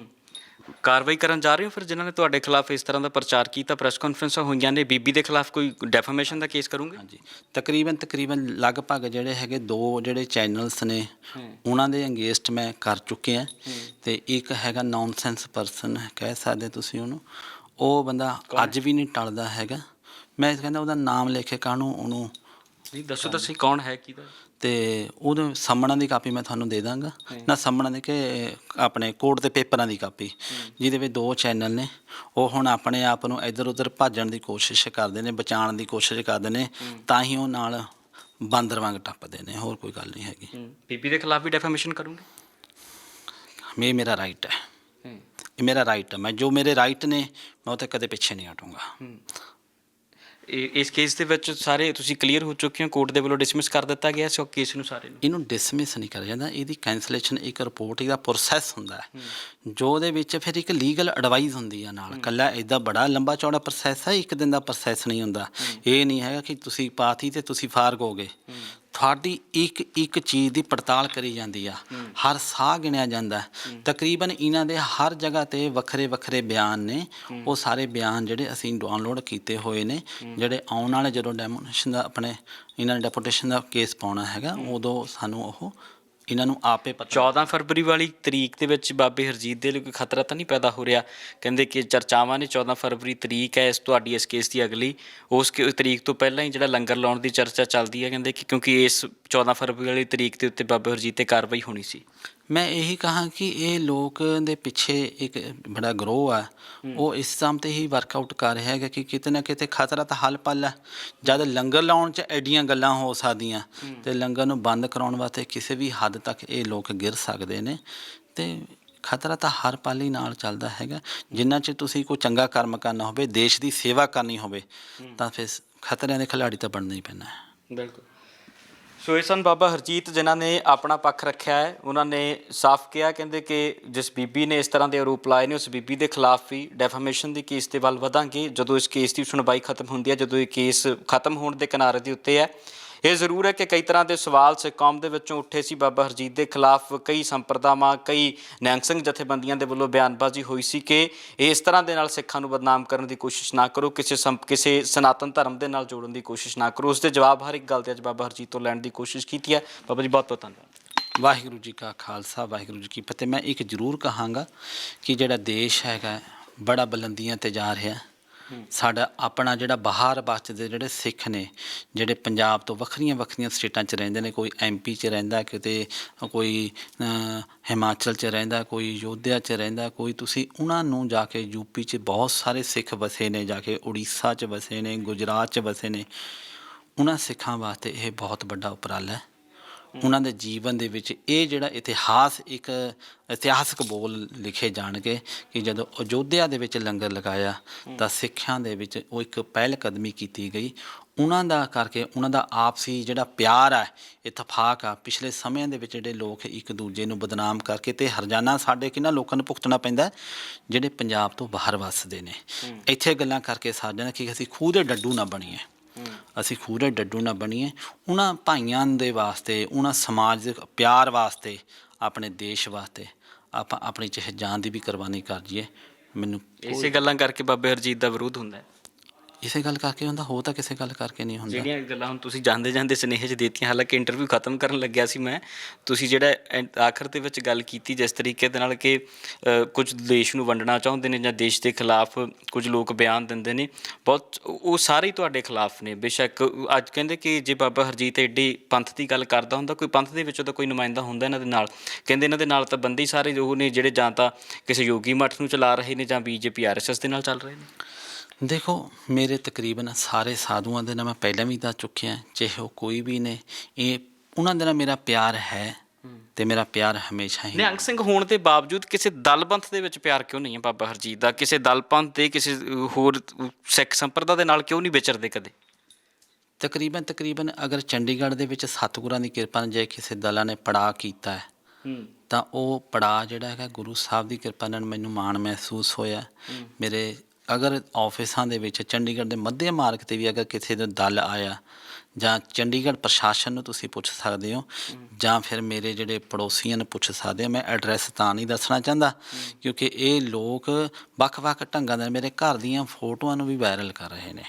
ਕਾਰਵਾਈ ਕਰਨ ਜਾ ਰਹੇ ਹੋ? ਫਿਰ ਜਿਨ੍ਹਾਂ ਨੇ ਤੁਹਾਡੇ ਖਿਲਾਫ ਇਸ ਤਰ੍ਹਾਂ ਦਾ ਪ੍ਰਚਾਰ ਕੀਤਾ ਪ੍ਰੈਸ ਕਾਨਫਰੰਸਾਂ ਹੋਈਆਂ ਨੇ ਬੀਬੀ ਦੇ ਖਿਲਾਫ ਕੋਈ ਡੈਫਾਮੇਸ਼ਨ ਦਾ ਕੇਸ ਕਰੋਗੇ? ਹਾਂਜੀ। ਤਕਰੀਬਨ ਤਕਰੀਬਨ ਲਗਭਗ ਜਿਹੜੇ ਹੈਗੇ ਦੋ ਜਿਹੜੇ ਚੈਨਲਸ ਨੇ ਉਹਨਾਂ ਦੇ ਅੰਗੇਸਟ ਮੈਂ ਕਰ ਚੁੱਕੇ ਆ ਤੇ ਇੱਕ ਹੈਗਾ ਨੌਨਸੈਂਸ ਪਰਸਨ ਕਹਿ ਸਕਦੇ ਤੁਸੀਂ ਉਹਨੂੰ। ਉਹ ਬੰਦਾ ਅੱਜ ਵੀ ਨਹੀਂ ਟਲਦਾ ਹੈਗਾ। ਮੈਂ ਕਹਿੰਦਾ ਉਹਦਾ ਨਾਮ ਲੈ ਕੇ ਕਾਹਨੂੰ ਉਹਨੂੰ ਨਹੀਂ ਦੱਸੋ ਤਾਂ ਸਹੀ ਕੌਣ ਹੈ ਕਿਹਦਾ ਤੇ ਉਹਦੇ ਸੰਮਣਾ ਦੀ ਕਾਪੀ ਮੈਂ ਤੁਹਾਨੂੰ ਦੇ ਦਾਂਗਾ। ਨਾ ਸੰਮਣਾ ਦੇ ਕਿ ਆਪਣੇ ਕੋਰਟ ਦੇ ਪੇਪਰਾਂ ਦੀ ਕਾਪੀ। ਜਿਹਦੇ ਵਿੱਚ ਦੋ ਚੈਨਲ ਨੇ। ਉਹ ਹੁਣ ਆਪਣੇ ਆਪ ਨੂੰ ਇੱਧਰ ਉੱਧਰ ਭਾਜਣ ਦੀ ਕੋਸ਼ਿਸ਼ ਕਰਦੇ ਨੇ ਬਚਾਉਣ ਦੀ ਕੋਸ਼ਿਸ਼ ਕਰਦੇ ਨੇ। ਤਾਂ ਹੀ ਉਹ ਨਾਲ ਬਾਂਦਰ ਵਾਂਗ ਟੱਪਦੇ ਨੇ। ਹੋਰ ਕੋਈ ਗੱਲ ਨਹੀਂ ਹੈਗੀ। ਬੀਬੀ ਦੇ ਖਿਲਾਫ ਵੀ ਡੈਫਾਮੇਸ਼ਨ ਕਰੋਗੇ? ਇਹ ਮੇਰਾ ਰਾਈਟ ਹੈ। ਇਹ ਮੇਰਾ ਰਾਈਟ ਹੈ। ਮੈਂ ਜੋ ਮੇਰੇ ਰਾਈਟ ਨੇ ਮੈਂ ਉਹ ਤੇ ਕਦੇ ਪਿੱਛੇ ਨਹੀਂ ਹਟੂੰਗਾ। ਇਸ ਕੇਸ ਦੇ ਵਿੱਚ ਸਾਰੇ ਤੁਸੀਂ ਕਲੀਅਰ ਹੋ ਚੁੱਕੇ ਹੋ ਕੋਰਟ ਦੇ ਵੱਲੋਂ ਡਿਸਮਿਸ ਕਰ ਦਿੱਤਾ ਗਿਆ ਇਸ ਕੇਸ ਨੂੰ ਸਾਰੇ ਨੂੰ? ਇਹਨੂੰ ਡਿਸਮਿਸ ਨਹੀਂ ਕਰਿਆ ਜਾਂਦਾ ਇਹਦੀ ਕੈਂਸਲੇਸ਼ਨ ਇੱਕ ਰਿਪੋਰਟ ਇਹਦਾ ਪ੍ਰੋਸੈਸ ਹੁੰਦਾ ਹੈ। ਜੋ ਉਹਦੇ ਵਿੱਚ ਫਿਰ ਇੱਕ ਲੀਗਲ ਐਡਵਾਈਸ ਹੁੰਦੀ ਆ ਨਾਲ ਕੱਲਾ ਇਦਾਂ ਬੜਾ ਲੰਬਾ ਚੌੜਾ ਪ੍ਰੋਸੈਸ ਹੈ ਇੱਕ ਦਿਨ ਦਾ ਪ੍ਰੋਸੈਸ ਨਹੀਂ ਹੁੰਦਾ। ਇਹ ਨਹੀਂ ਹੈਗਾ ਕਿ ਤੁਸੀਂ ਪਾਤੀ ਤੇ ਤੁਸੀਂ ਫਾਰਗ ਹੋਗੇ। ਤੁਹਾਡੀ ਇੱਕ ਇੱਕ ਚੀਜ਼ ਦੀ ਪੜਤਾਲ ਕਰੀ ਜਾਂਦੀ ਆ। ਹਰ ਸਾਹ ਗਿਣਿਆ ਜਾਂਦਾ। ਤਕਰੀਬਨ ਇਹਨਾਂ ਦੇ ਹਰ ਜਗ੍ਹਾ ਤੇ ਵੱਖਰੇ ਵੱਖਰੇ ਬਿਆਨ ਨੇ। ਉਹ ਸਾਰੇ ਬਿਆਨ ਜਿਹੜੇ ਅਸੀਂ ਡਾਊਨਲੋਡ ਕੀਤੇ ਹੋਏ ਨੇ। ਜਿਹੜੇ ਆਉਣ ਵਾਲੇ ਜਦੋਂ ਡੈਮੋਨੇਸ਼ਨ ਦਾ ਆਪਣੇ ਇਹਨਾਂ ਨੇ ਡੈਪੂਟੇਸ਼ਨ ਦਾ ਕੇਸ ਪਾਉਣਾ ਹੈਗਾ ਉਦੋਂ ਸਾਨੂੰ ਉਹ ਇਹਨਾਂ ਨੂੰ ਆਪੇ ਪਤਾ 14 ਫਰਵਰੀ ਵਾਲੀ ਤਰੀਕ ਦੇ ਵਿੱਚ ਬਾਬੇ ਹਰਜੀਤ ਦੇ ਲਈ ਕੋਈ ਖਤਰਾ ਤਾਂ ਨਹੀਂ ਪੈਦਾ ਹੋ ਰਿਹਾ? ਕਹਿੰਦੇ ਕਿ ਚਰਚਾਵਾਂ ਨੇ 14 ਫਰਵਰੀ ਤਰੀਕ ਹੈ, ਇਸ ਤੁਹਾਡੀ ਇਸ ਕੇਸ ਦੀ ਅਗਲੀ। ਉਸ ਕੇ- ਤਰੀਕ ਤੋਂ ਪਹਿਲਾਂ ਹੀ ਜਿਹੜਾ ਲੰਗਰ ਲਾਉਣ ਦੀ ਚਰਚਾ ਚੱਲਦੀ ਹੈ, ਕਹਿੰਦੇ ਕਿ ਕਿਉਂਕਿ ਇਸ 14 ਫਰਵਰੀ ਵਾਲੀ ਤਰੀਕ ਦੇ ਉੱਤੇ ਬਾਬੇ ਹਰਜੀਤ ਤੇ ਕਾਰਵਾਈ ਹੋਣੀ ਸੀ। ਮੈਂ ਇਹੀ ਕਹਾਂ ਕਿ ਇਹ ਲੋਕ ਦੇ ਪਿੱਛੇ ਇੱਕ ਬੜਾ ਗਰੋਹ ਆ। ਉਹ ਇਸ ਸਾਮ ਤੇ ਹੀ ਵਰਕਆਊਟ ਕਰ ਰਿਹਾ ਹੈਗਾ ਕਿ ਕਿਤੇ ਨਾ ਕਿਤੇ ਖਤਰਾ ਤਾਂ ਹੱਲ ਪੱਲ ਹੈ ਜਦ ਲੰਗਰ ਲਾਉਣ 'ਚ ਐਡੀਆਂ ਗੱਲਾਂ ਹੋ ਸਕਦੀਆਂ ਤੇ ਲੰਗਰ ਨੂੰ ਬੰਦ ਕਰਾਉਣ ਵਾਸਤੇ ਕਿਸੇ ਵੀ ਹੱਦ ਤੱਕ ਇਹ ਲੋਕ ਗਿਰ ਸਕਦੇ ਨੇ ਤੇ ਖਤਰਾ ਤਾਂ ਹਰ ਪਲ ਹੀ ਨਾਲ ਚੱਲਦਾ ਹੈਗਾ। ਜਿੰਨਾ ਚ ਤੁਸੀਂ ਕੋਈ ਚੰਗਾ ਕਰਮ ਕਰਨਾ ਹੋਵੇ ਦੇਸ਼ ਦੀ ਸੇਵਾ ਕਰਨੀ ਹੋਵੇ ਤਾਂ ਫਿਰ ਖਤਰਿਆਂ ਦੇ ਖਿਲਾੜੀ ਤਾਂ ਬਣਨਾ ਹੀ ਪੈਣਾ। ਹੈ ਬਿਲਕੁਲ। ਸੋ ਇਹ ਸਨ ਬਾਬਾ ਹਰਜੀਤ ਜਿਨ੍ਹਾਂ ਨੇ ਆਪਣਾ ਪੱਖ ਰੱਖਿਆ ਹੈ। ਉਹਨਾਂ ਨੇ ਸਾਫ਼ ਕਿਹਾ, ਕਹਿੰਦੇ ਕਿ ਜਿਸ ਬੀਬੀ ਨੇ ਇਸ ਤਰ੍ਹਾਂ ਦੇ ਆਰੋਪ ਲਾਏ ਨੇ, ਉਸ ਬੀਬੀ ਦੇ ਖਿਲਾਫ ਵੀ ਡੈਫਾਮੇਸ਼ਨ ਦੀ ਕੇਸ ਦੇ ਵੱਲ ਵਧਾਂਗੇ। ਜਦੋਂ ਇਸ ਕੇਸ ਦੀ ਸੁਣਵਾਈ ਖਤਮ ਹੁੰਦੀ ਹੈ, ਜਦੋਂ ਇਹ ਕੇਸ ਖਤਮ ਹੋਣ ਦੇ ਕਿਨਾਰੇ ਦੇ ਉੱਤੇ ਹੈ ਇਹ ਜ਼ਰੂਰ ਹੈ ਕਿ ਕਈ ਤਰ੍ਹਾਂ ਦੇ ਸਵਾਲ ਸਿੱਖ ਕੌਮ ਦੇ ਵਿੱਚੋਂ ਉੱਠੇ ਸੀ। ਬਾਬਾ ਹਰਜੀਤ ਦੇ ਖਿਲਾਫ ਕਈ ਸੰਪਰਦਾਵਾਂ, ਕਈ ਨਿਹੰਗ ਸਿੰਘ ਜਥੇਬੰਦੀਆਂ ਦੇ ਵੱਲੋਂ ਬਿਆਨਬਾਜ਼ੀ ਹੋਈ ਸੀ ਕਿ ਇਸ ਤਰ੍ਹਾਂ ਦੇ ਨਾਲ ਸਿੱਖਾਂ ਨੂੰ ਬਦਨਾਮ ਕਰਨ ਦੀ ਕੋਸ਼ਿਸ਼ ਨਾ ਕਰੋ, ਕਿਸੇ ਸੰਪ- ਕਿਸੇ ਸਨਾਤਨ ਧਰਮ ਦੇ ਨਾਲ ਜੋੜਨ ਦੀ ਕੋਸ਼ਿਸ਼ ਨਾ ਕਰੋ। ਉਸ ਦੇ ਜਵਾਬ ਹਰ ਇੱਕ ਗੱਲ ਤੇ ਅੱਜ ਬਾਬਾ ਹਰਜੀਤ ਤੋਂ ਲੈਣ ਦੀ ਕੋਸ਼ਿਸ਼ ਕੀਤੀ ਹੈ। ਬਾਬਾ ਜੀ ਬਹੁਤ ਬਹੁਤ ਧੰਨਵਾਦ। ਵਾਹਿਗੁਰੂ ਜੀ ਕਾ ਖਾਲਸਾ, ਵਾਹਿਗੁਰੂ ਜੀ ਕੀ ਫਤਿਹ। ਮੈਂ ਇੱਕ ਜ਼ਰੂਰ ਕਹਾਂਗਾ ਕਿ ਜਿਹੜਾ ਦੇਸ਼ ਹੈਗਾ, ਬੜਾ ਬੁਲੰਦੀਆਂ ਤੇ ਜਾ ਰਿਹਾ। ਸਾਡਾ ਆਪਣਾ ਜਿਹੜਾ ਬਾਹਰ ਬਸਦੇ ਜਿਹੜੇ ਸਿੱਖ ਨੇ, ਜਿਹੜੇ ਪੰਜਾਬ ਤੋਂ ਵੱਖਰੀਆਂ ਵੱਖਰੀਆਂ ਸਟੇਟਾਂ 'ਚ ਰਹਿੰਦੇ ਨੇ, ਕੋਈ ਐਮਪੀ 'ਚ ਰਹਿੰਦਾ, ਕਿਤੇ ਕੋਈ ਹਿਮਾਚਲ 'ਚ ਰਹਿੰਦਾ, ਕੋਈ ਯੋਧਿਆ 'ਚ ਰਹਿੰਦਾ, ਕੋਈ ਤੁਸੀਂ ਉਹਨਾਂ ਨੂੰ ਜਾ ਕੇ ਯੂਪੀ 'ਚ ਬਹੁਤ ਸਾਰੇ ਸਿੱਖ ਵਸੇ ਨੇ, ਜਾ ਕੇ ਉੜੀਸਾ 'ਚ ਵਸੇ ਨੇ, ਗੁਜਰਾਤ 'ਚ ਵਸੇ ਨੇ, ਉਹਨਾਂ ਸਿੱਖਾਂ ਵਾਸਤੇ ਇਹ ਬਹੁਤ ਵੱਡਾ ਉਪਰਾਲਾ ਹੈ। ਉਹਨਾਂ ਦੇ ਜੀਵਨ ਦੇ ਵਿੱਚ ਇਹ ਜਿਹੜਾ ਇਤਿਹਾਸ ਇੱਕ ਇਤਿਹਾਸਕ ਬੋਲ ਲਿਖੇ ਜਾਣਗੇ ਕਿ ਜਦੋਂ ਅਯੋਧਿਆ ਦੇ ਵਿੱਚ ਲੰਗਰ ਲਗਾਇਆ ਤਾਂ ਸਿੱਖਾਂ ਦੇ ਵਿੱਚ ਉਹ ਇੱਕ ਪਹਿਲ ਕਦਮੀ ਕੀਤੀ ਗਈ। ਉਹਨਾਂ ਦਾ ਕਰਕੇ ਉਹਨਾਂ ਦਾ ਆਪਸੀ ਜਿਹੜਾ ਪਿਆਰ ਹੈ ਇਤਫਾਕ ਆ ਪਿਛਲੇ ਸਮਿਆਂ ਦੇ ਵਿੱਚ ਜਿਹੜੇ ਲੋਕ ਇੱਕ ਦੂਜੇ ਨੂੰ ਬਦਨਾਮ ਕਰਕੇ ਤੇ ਹਰਜਾਨਾ ਸਾਡੇ ਕਿਹਨਾਂ ਲੋਕਾਂ ਨੂੰ ਭੁਗਤਣਾ ਪੈਂਦਾ? ਜਿਹੜੇ ਪੰਜਾਬ ਤੋਂ ਬਾਹਰ ਵੱਸਦੇ ਨੇ। ਇੱਥੇ ਗੱਲਾਂ ਕਰਕੇ ਸਾਜਣਾ ਕਿ ਅਸੀਂ ਖੂਹ ਦੇ ਡੱਡੂ ਨਾ ਬਣੀਏ। ਅਸੀਂ ਖੂਰੇ ਡੱਡੂ ਨਾ ਬਣੀਏ। ਉਹਨਾਂ ਭਾਈਆਂ ਦੇ ਵਾਸਤੇ, ਉਹਨਾਂ ਸਮਾਜ ਦੇ ਪਿਆਰ ਵਾਸਤੇ, ਆਪਣੇ ਦੇਸ਼ ਵਾਸਤੇ ਆਪਾਂ ਆਪਣੀ ਚਾਹੇ ਜਾਨ ਦੀ ਵੀ ਕੁਰਬਾਨੀ ਕਰ ਜੀਏ ਮੈਨੂੰ ਇਸੇ ਗੱਲਾਂ ਕਰਕੇ ਬਾਬੇ ਹਰਜੀਤ ਦਾ ਵਿਰੋਧ ਹੁੰਦਾ ਹੈ। ਇਸੇ ਗੱਲ ਕਰਕੇ ਹੁੰਦਾ ਹੋ ਤਾਂ ਕਿਸੇ ਗੱਲ ਕਰਕੇ ਨਹੀਂ ਹੁੰਦਾ। ਜਿਹੜੀਆਂ ਗੱਲਾਂ ਹੁਣ ਤੁਸੀਂ ਜਾਂਦੇ ਜਾਂਦੇ ਸੁਨੇਹੇ 'ਚ ਦਿੱਤੀਆਂ ਹਾਲਾਂਕਿ ਇੰਟਰਵਿਊ ਖਤਮ ਕਰਨ ਲੱਗਿਆ ਸੀ ਮੈਂ ਤੁਸੀਂ ਜਿਹੜਾ ਐਂ- ਆਖਰ ਦੇ ਵਿੱਚ ਗੱਲ ਕੀਤੀ ਜਿਸ ਤਰੀਕੇ ਦੇ ਨਾਲ ਕਿ ਅ, ਕੁਝ ਦੇਸ਼ ਨੂੰ ਵੰਡਣਾ ਚਾਹੁੰਦੇ ਨੇ ਜਾਂ ਦੇਸ਼ ਦੇ ਖਿਲਾਫ ਕੁਝ ਲੋਕ ਬਿਆਨ ਦਿੰਦੇ ਨੇ ਬਹੁਤ ਉਹ ਸਾਰੇ ਹੀ ਤੁਹਾਡੇ ਖਿਲਾਫ ਨੇ। ਬੇਸ਼ੱਕ ਅੱਜ ਕਹਿੰਦੇ ਕਿ ਜੇ ਬਾਬਾ ਹਰਜੀਤ ਐਡੀ ਪੰਥ ਦੀ ਗੱਲ ਕਰਦਾ ਹੁੰਦਾ ਕੋਈ ਪੰਥ ਦੇ ਵਿੱਚੋਂ ਤਾਂ ਕੋਈ ਨੁਮਾਇੰਦਾ ਹੁੰਦਾ ਇਹਨਾਂ ਦੇ ਨਾਲ। ਕਹਿੰਦੇ ਇਹਨਾਂ ਦੇ ਨਾਲ ਤਾਂ ਬੰਦੇ ਹੀ ਸਾਰੇ ਉਹ ਨੇ ਜਿਹੜੇ ਜਾਂ ਤਾਂ ਕਿਸੇ ਯੋਗੀ ਮੱਠ ਨੂੰ ਚਲਾ ਰਹੇ ਨੇ ਜਾਂ ਬੀਜੇਪੀ ਆਰਐਸਐਸ ਦੇ ਨਾਲ ਚੱਲ ਰਹੇ ਨੇ। ਦੇਖੋ ਮੇਰੇ ਤਕਰੀਬਨ ਸਾਰੇ ਸਾਧੂਆਂ ਦੇ ਨਾਲ ਮੈਂ ਪਹਿਲਾਂ ਵੀ ਦੱਸ ਚੁੱਕਿਆ ਚਾਹੇ ਉਹ ਕੋਈ ਵੀ ਨੇ ਇਹ ਉਹਨਾਂ ਦੇ ਨਾਲ ਮੇਰਾ ਪਿਆਰ ਹੈ ਤੇ ਮੇਰਾ ਪਿਆਰ ਹਮੇਸ਼ਾ ਹੀ ਨਿਹੰਗ ਸਿੰਘ ਹੋਣ ਦੇ ਬਾਵਜੂਦ ਕਿਸੇ ਦਲਬੰਥ ਦੇ ਵਿੱਚ ਪਿਆਰ ਕਿਉਂ ਨਹੀਂ ਹੈ ਬਾਬਾ ਹਰਜੀਤ ਦਾ? ਕਿਸੇ ਦਲਪੰਥ ਦੇ ਕਿਸੇ ਹੋਰ ਸਿੱਖ ਸੰਪਰਦਾ ਦੇ ਨਾਲ ਕਿਉਂ ਨਹੀਂ ਵਿਚਰਦੇ ਕਦੇ? ਤਕਰੀਬਨ ਤਕਰੀਬਨ ਅਗਰ ਚੰਡੀਗੜ੍ਹ ਦੇ ਵਿੱਚ ਸਤਿਗੁਰਾਂ ਦੀ ਕਿਰਪਾ ਨਾਲ ਜੇ ਕਿਸੇ ਦਲਾਂ ਨੇ ਪੜਾ ਕੀਤਾ ਹੂੰ ਤਾਂ ਉਹ ਪੜਾ ਜਿਹੜਾ ਹੈਗਾ ਗੁਰੂ ਸਾਹਿਬ ਦੀ ਕਿਰਪਾ ਨਾਲ ਮੈਨੂੰ ਮਾਣ ਮਹਿਸੂਸ ਹੋਇਆ। ਮੇਰੇ ਅਗਰ ਆਫਿਸਾਂ ਦੇ ਵਿੱਚ ਚੰਡੀਗੜ੍ਹ ਦੇ ਮੱਧੇ ਮਾਰਗ ਤੇ ਵੀ ਅਗਰ ਕਿਸੇ ਦਾ ਦਲ ਆਇਆ, ਜਾਂ ਚੰਡੀਗੜ੍ਹ ਪ੍ਰਸ਼ਾਸਨ ਨੂੰ ਤੁਸੀਂ ਪੁੱਛ ਸਕਦੇ ਹੋ, ਜਾਂ ਫਿਰ ਮੇਰੇ ਜਿਹੜੇ ਪੜੋਸੀਆਂ ਨੂੰ ਪੁੱਛ ਸਕਦੇ ਹੋ, ਮੈਂ ਐਡਰੈਸ ਤਾਂ ਨਹੀਂ ਦੱਸਣਾ ਚਾਹੁੰਦਾ, ਕਿਉਂਕਿ ਇਹ ਲੋਕ ਵੱਖ-ਵੱਖ ਢੰਗਾਂ ਨਾਲ ਮੇਰੇ ਘਰ ਦੀਆਂ ਫੋਟੋਆਂ ਨੂੰ ਵੀ ਵਾਇਰਲ ਕਰ ਰਹੇ ਨੇ।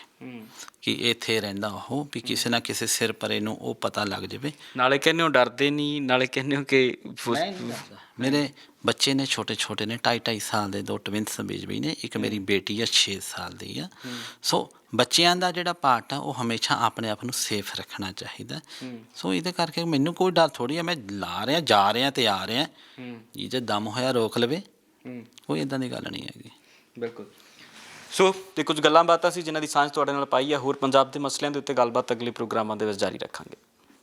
ਕਿ ਇੱਥੇ ਰਹਿੰਦਾ ਉਹ ਵੀ ਕਿਸੇ ਨਾ ਕਿਸੇ ਸਿਰ ਪਰੇ ਨੂੰ ਉਹ ਪਤਾ ਲੱਗ ਜਾਵੇ। ਨਾਲੇ ਕਹਿੰਦੇ ਹੋ ਡਰਦੇ ਨਹੀਂ ਨਾਲੇ ਕਹਿੰਦੇ ਹੋ ਕਿ ਮੇਰੇ ਬੱਚੇ ਨੇ ਛੋਟੇ ਛੋਟੇ ਨੇ 2.5 2.5 ਸਾਲ ਦੇ ਦੋ ਟਵਿੰਸ ਬੀਜਵੀ ਨੇ ਇੱਕ ਮੇਰੀ ਬੇਟੀ ਆ 6 ਸਾਲ ਦੀ ਆ। ਸੋ ਬੱਚਿਆਂ ਦਾ ਜਿਹੜਾ ਪਾਰਟ ਆ ਉਹ ਹਮੇਸ਼ਾ ਆਪਣੇ ਆਪ ਨੂੰ ਸੇਫ ਰੱਖਣਾ ਚਾਹੀਦਾ। ਸੋ ਇਹਦੇ ਕਰਕੇ ਮੈਨੂੰ ਕੋਈ ਡਰ ਥੋੜੀ ਆ ਮੈਂ ਲਾ ਰਿਹਾ ਜਾ ਰਿਹਾ ਤੇ ਆ ਰਿਹਾ। ਇਹ ਜੇ ਦਮ ਹੋਇਆ ਰੋਕ ਲਵੇ। ਕੋਈ ਇਦਾਂ ਦੀ ਗੱਲ ਨਹੀਂ ਹੈਗੀ। ਬਿਲਕੁਲ। ਸੋ, ਤੇ ਕੁਝ ਗੱਲਾਂ ਬਾਤਾਂ ਸੀ ਜਿਨ੍ਹਾਂ ਦੀ ਸਾਂਝ ਤੁਹਾਡੇ ਨਾਲ ਪਾਈ ਹੈ ਹੋਰ ਪੰਜਾਬ ਦੇ ਮਸਲਿਆਂ ਦੇ ਉੱਤੇ ਗੱਲਬਾਤ ਅਗਲੇ ਪ੍ਰੋਗਰਾਮਾਂ ਦੇ ਵਿੱਚ ਜਾਰੀ ਰੱਖਾਂਗੇ।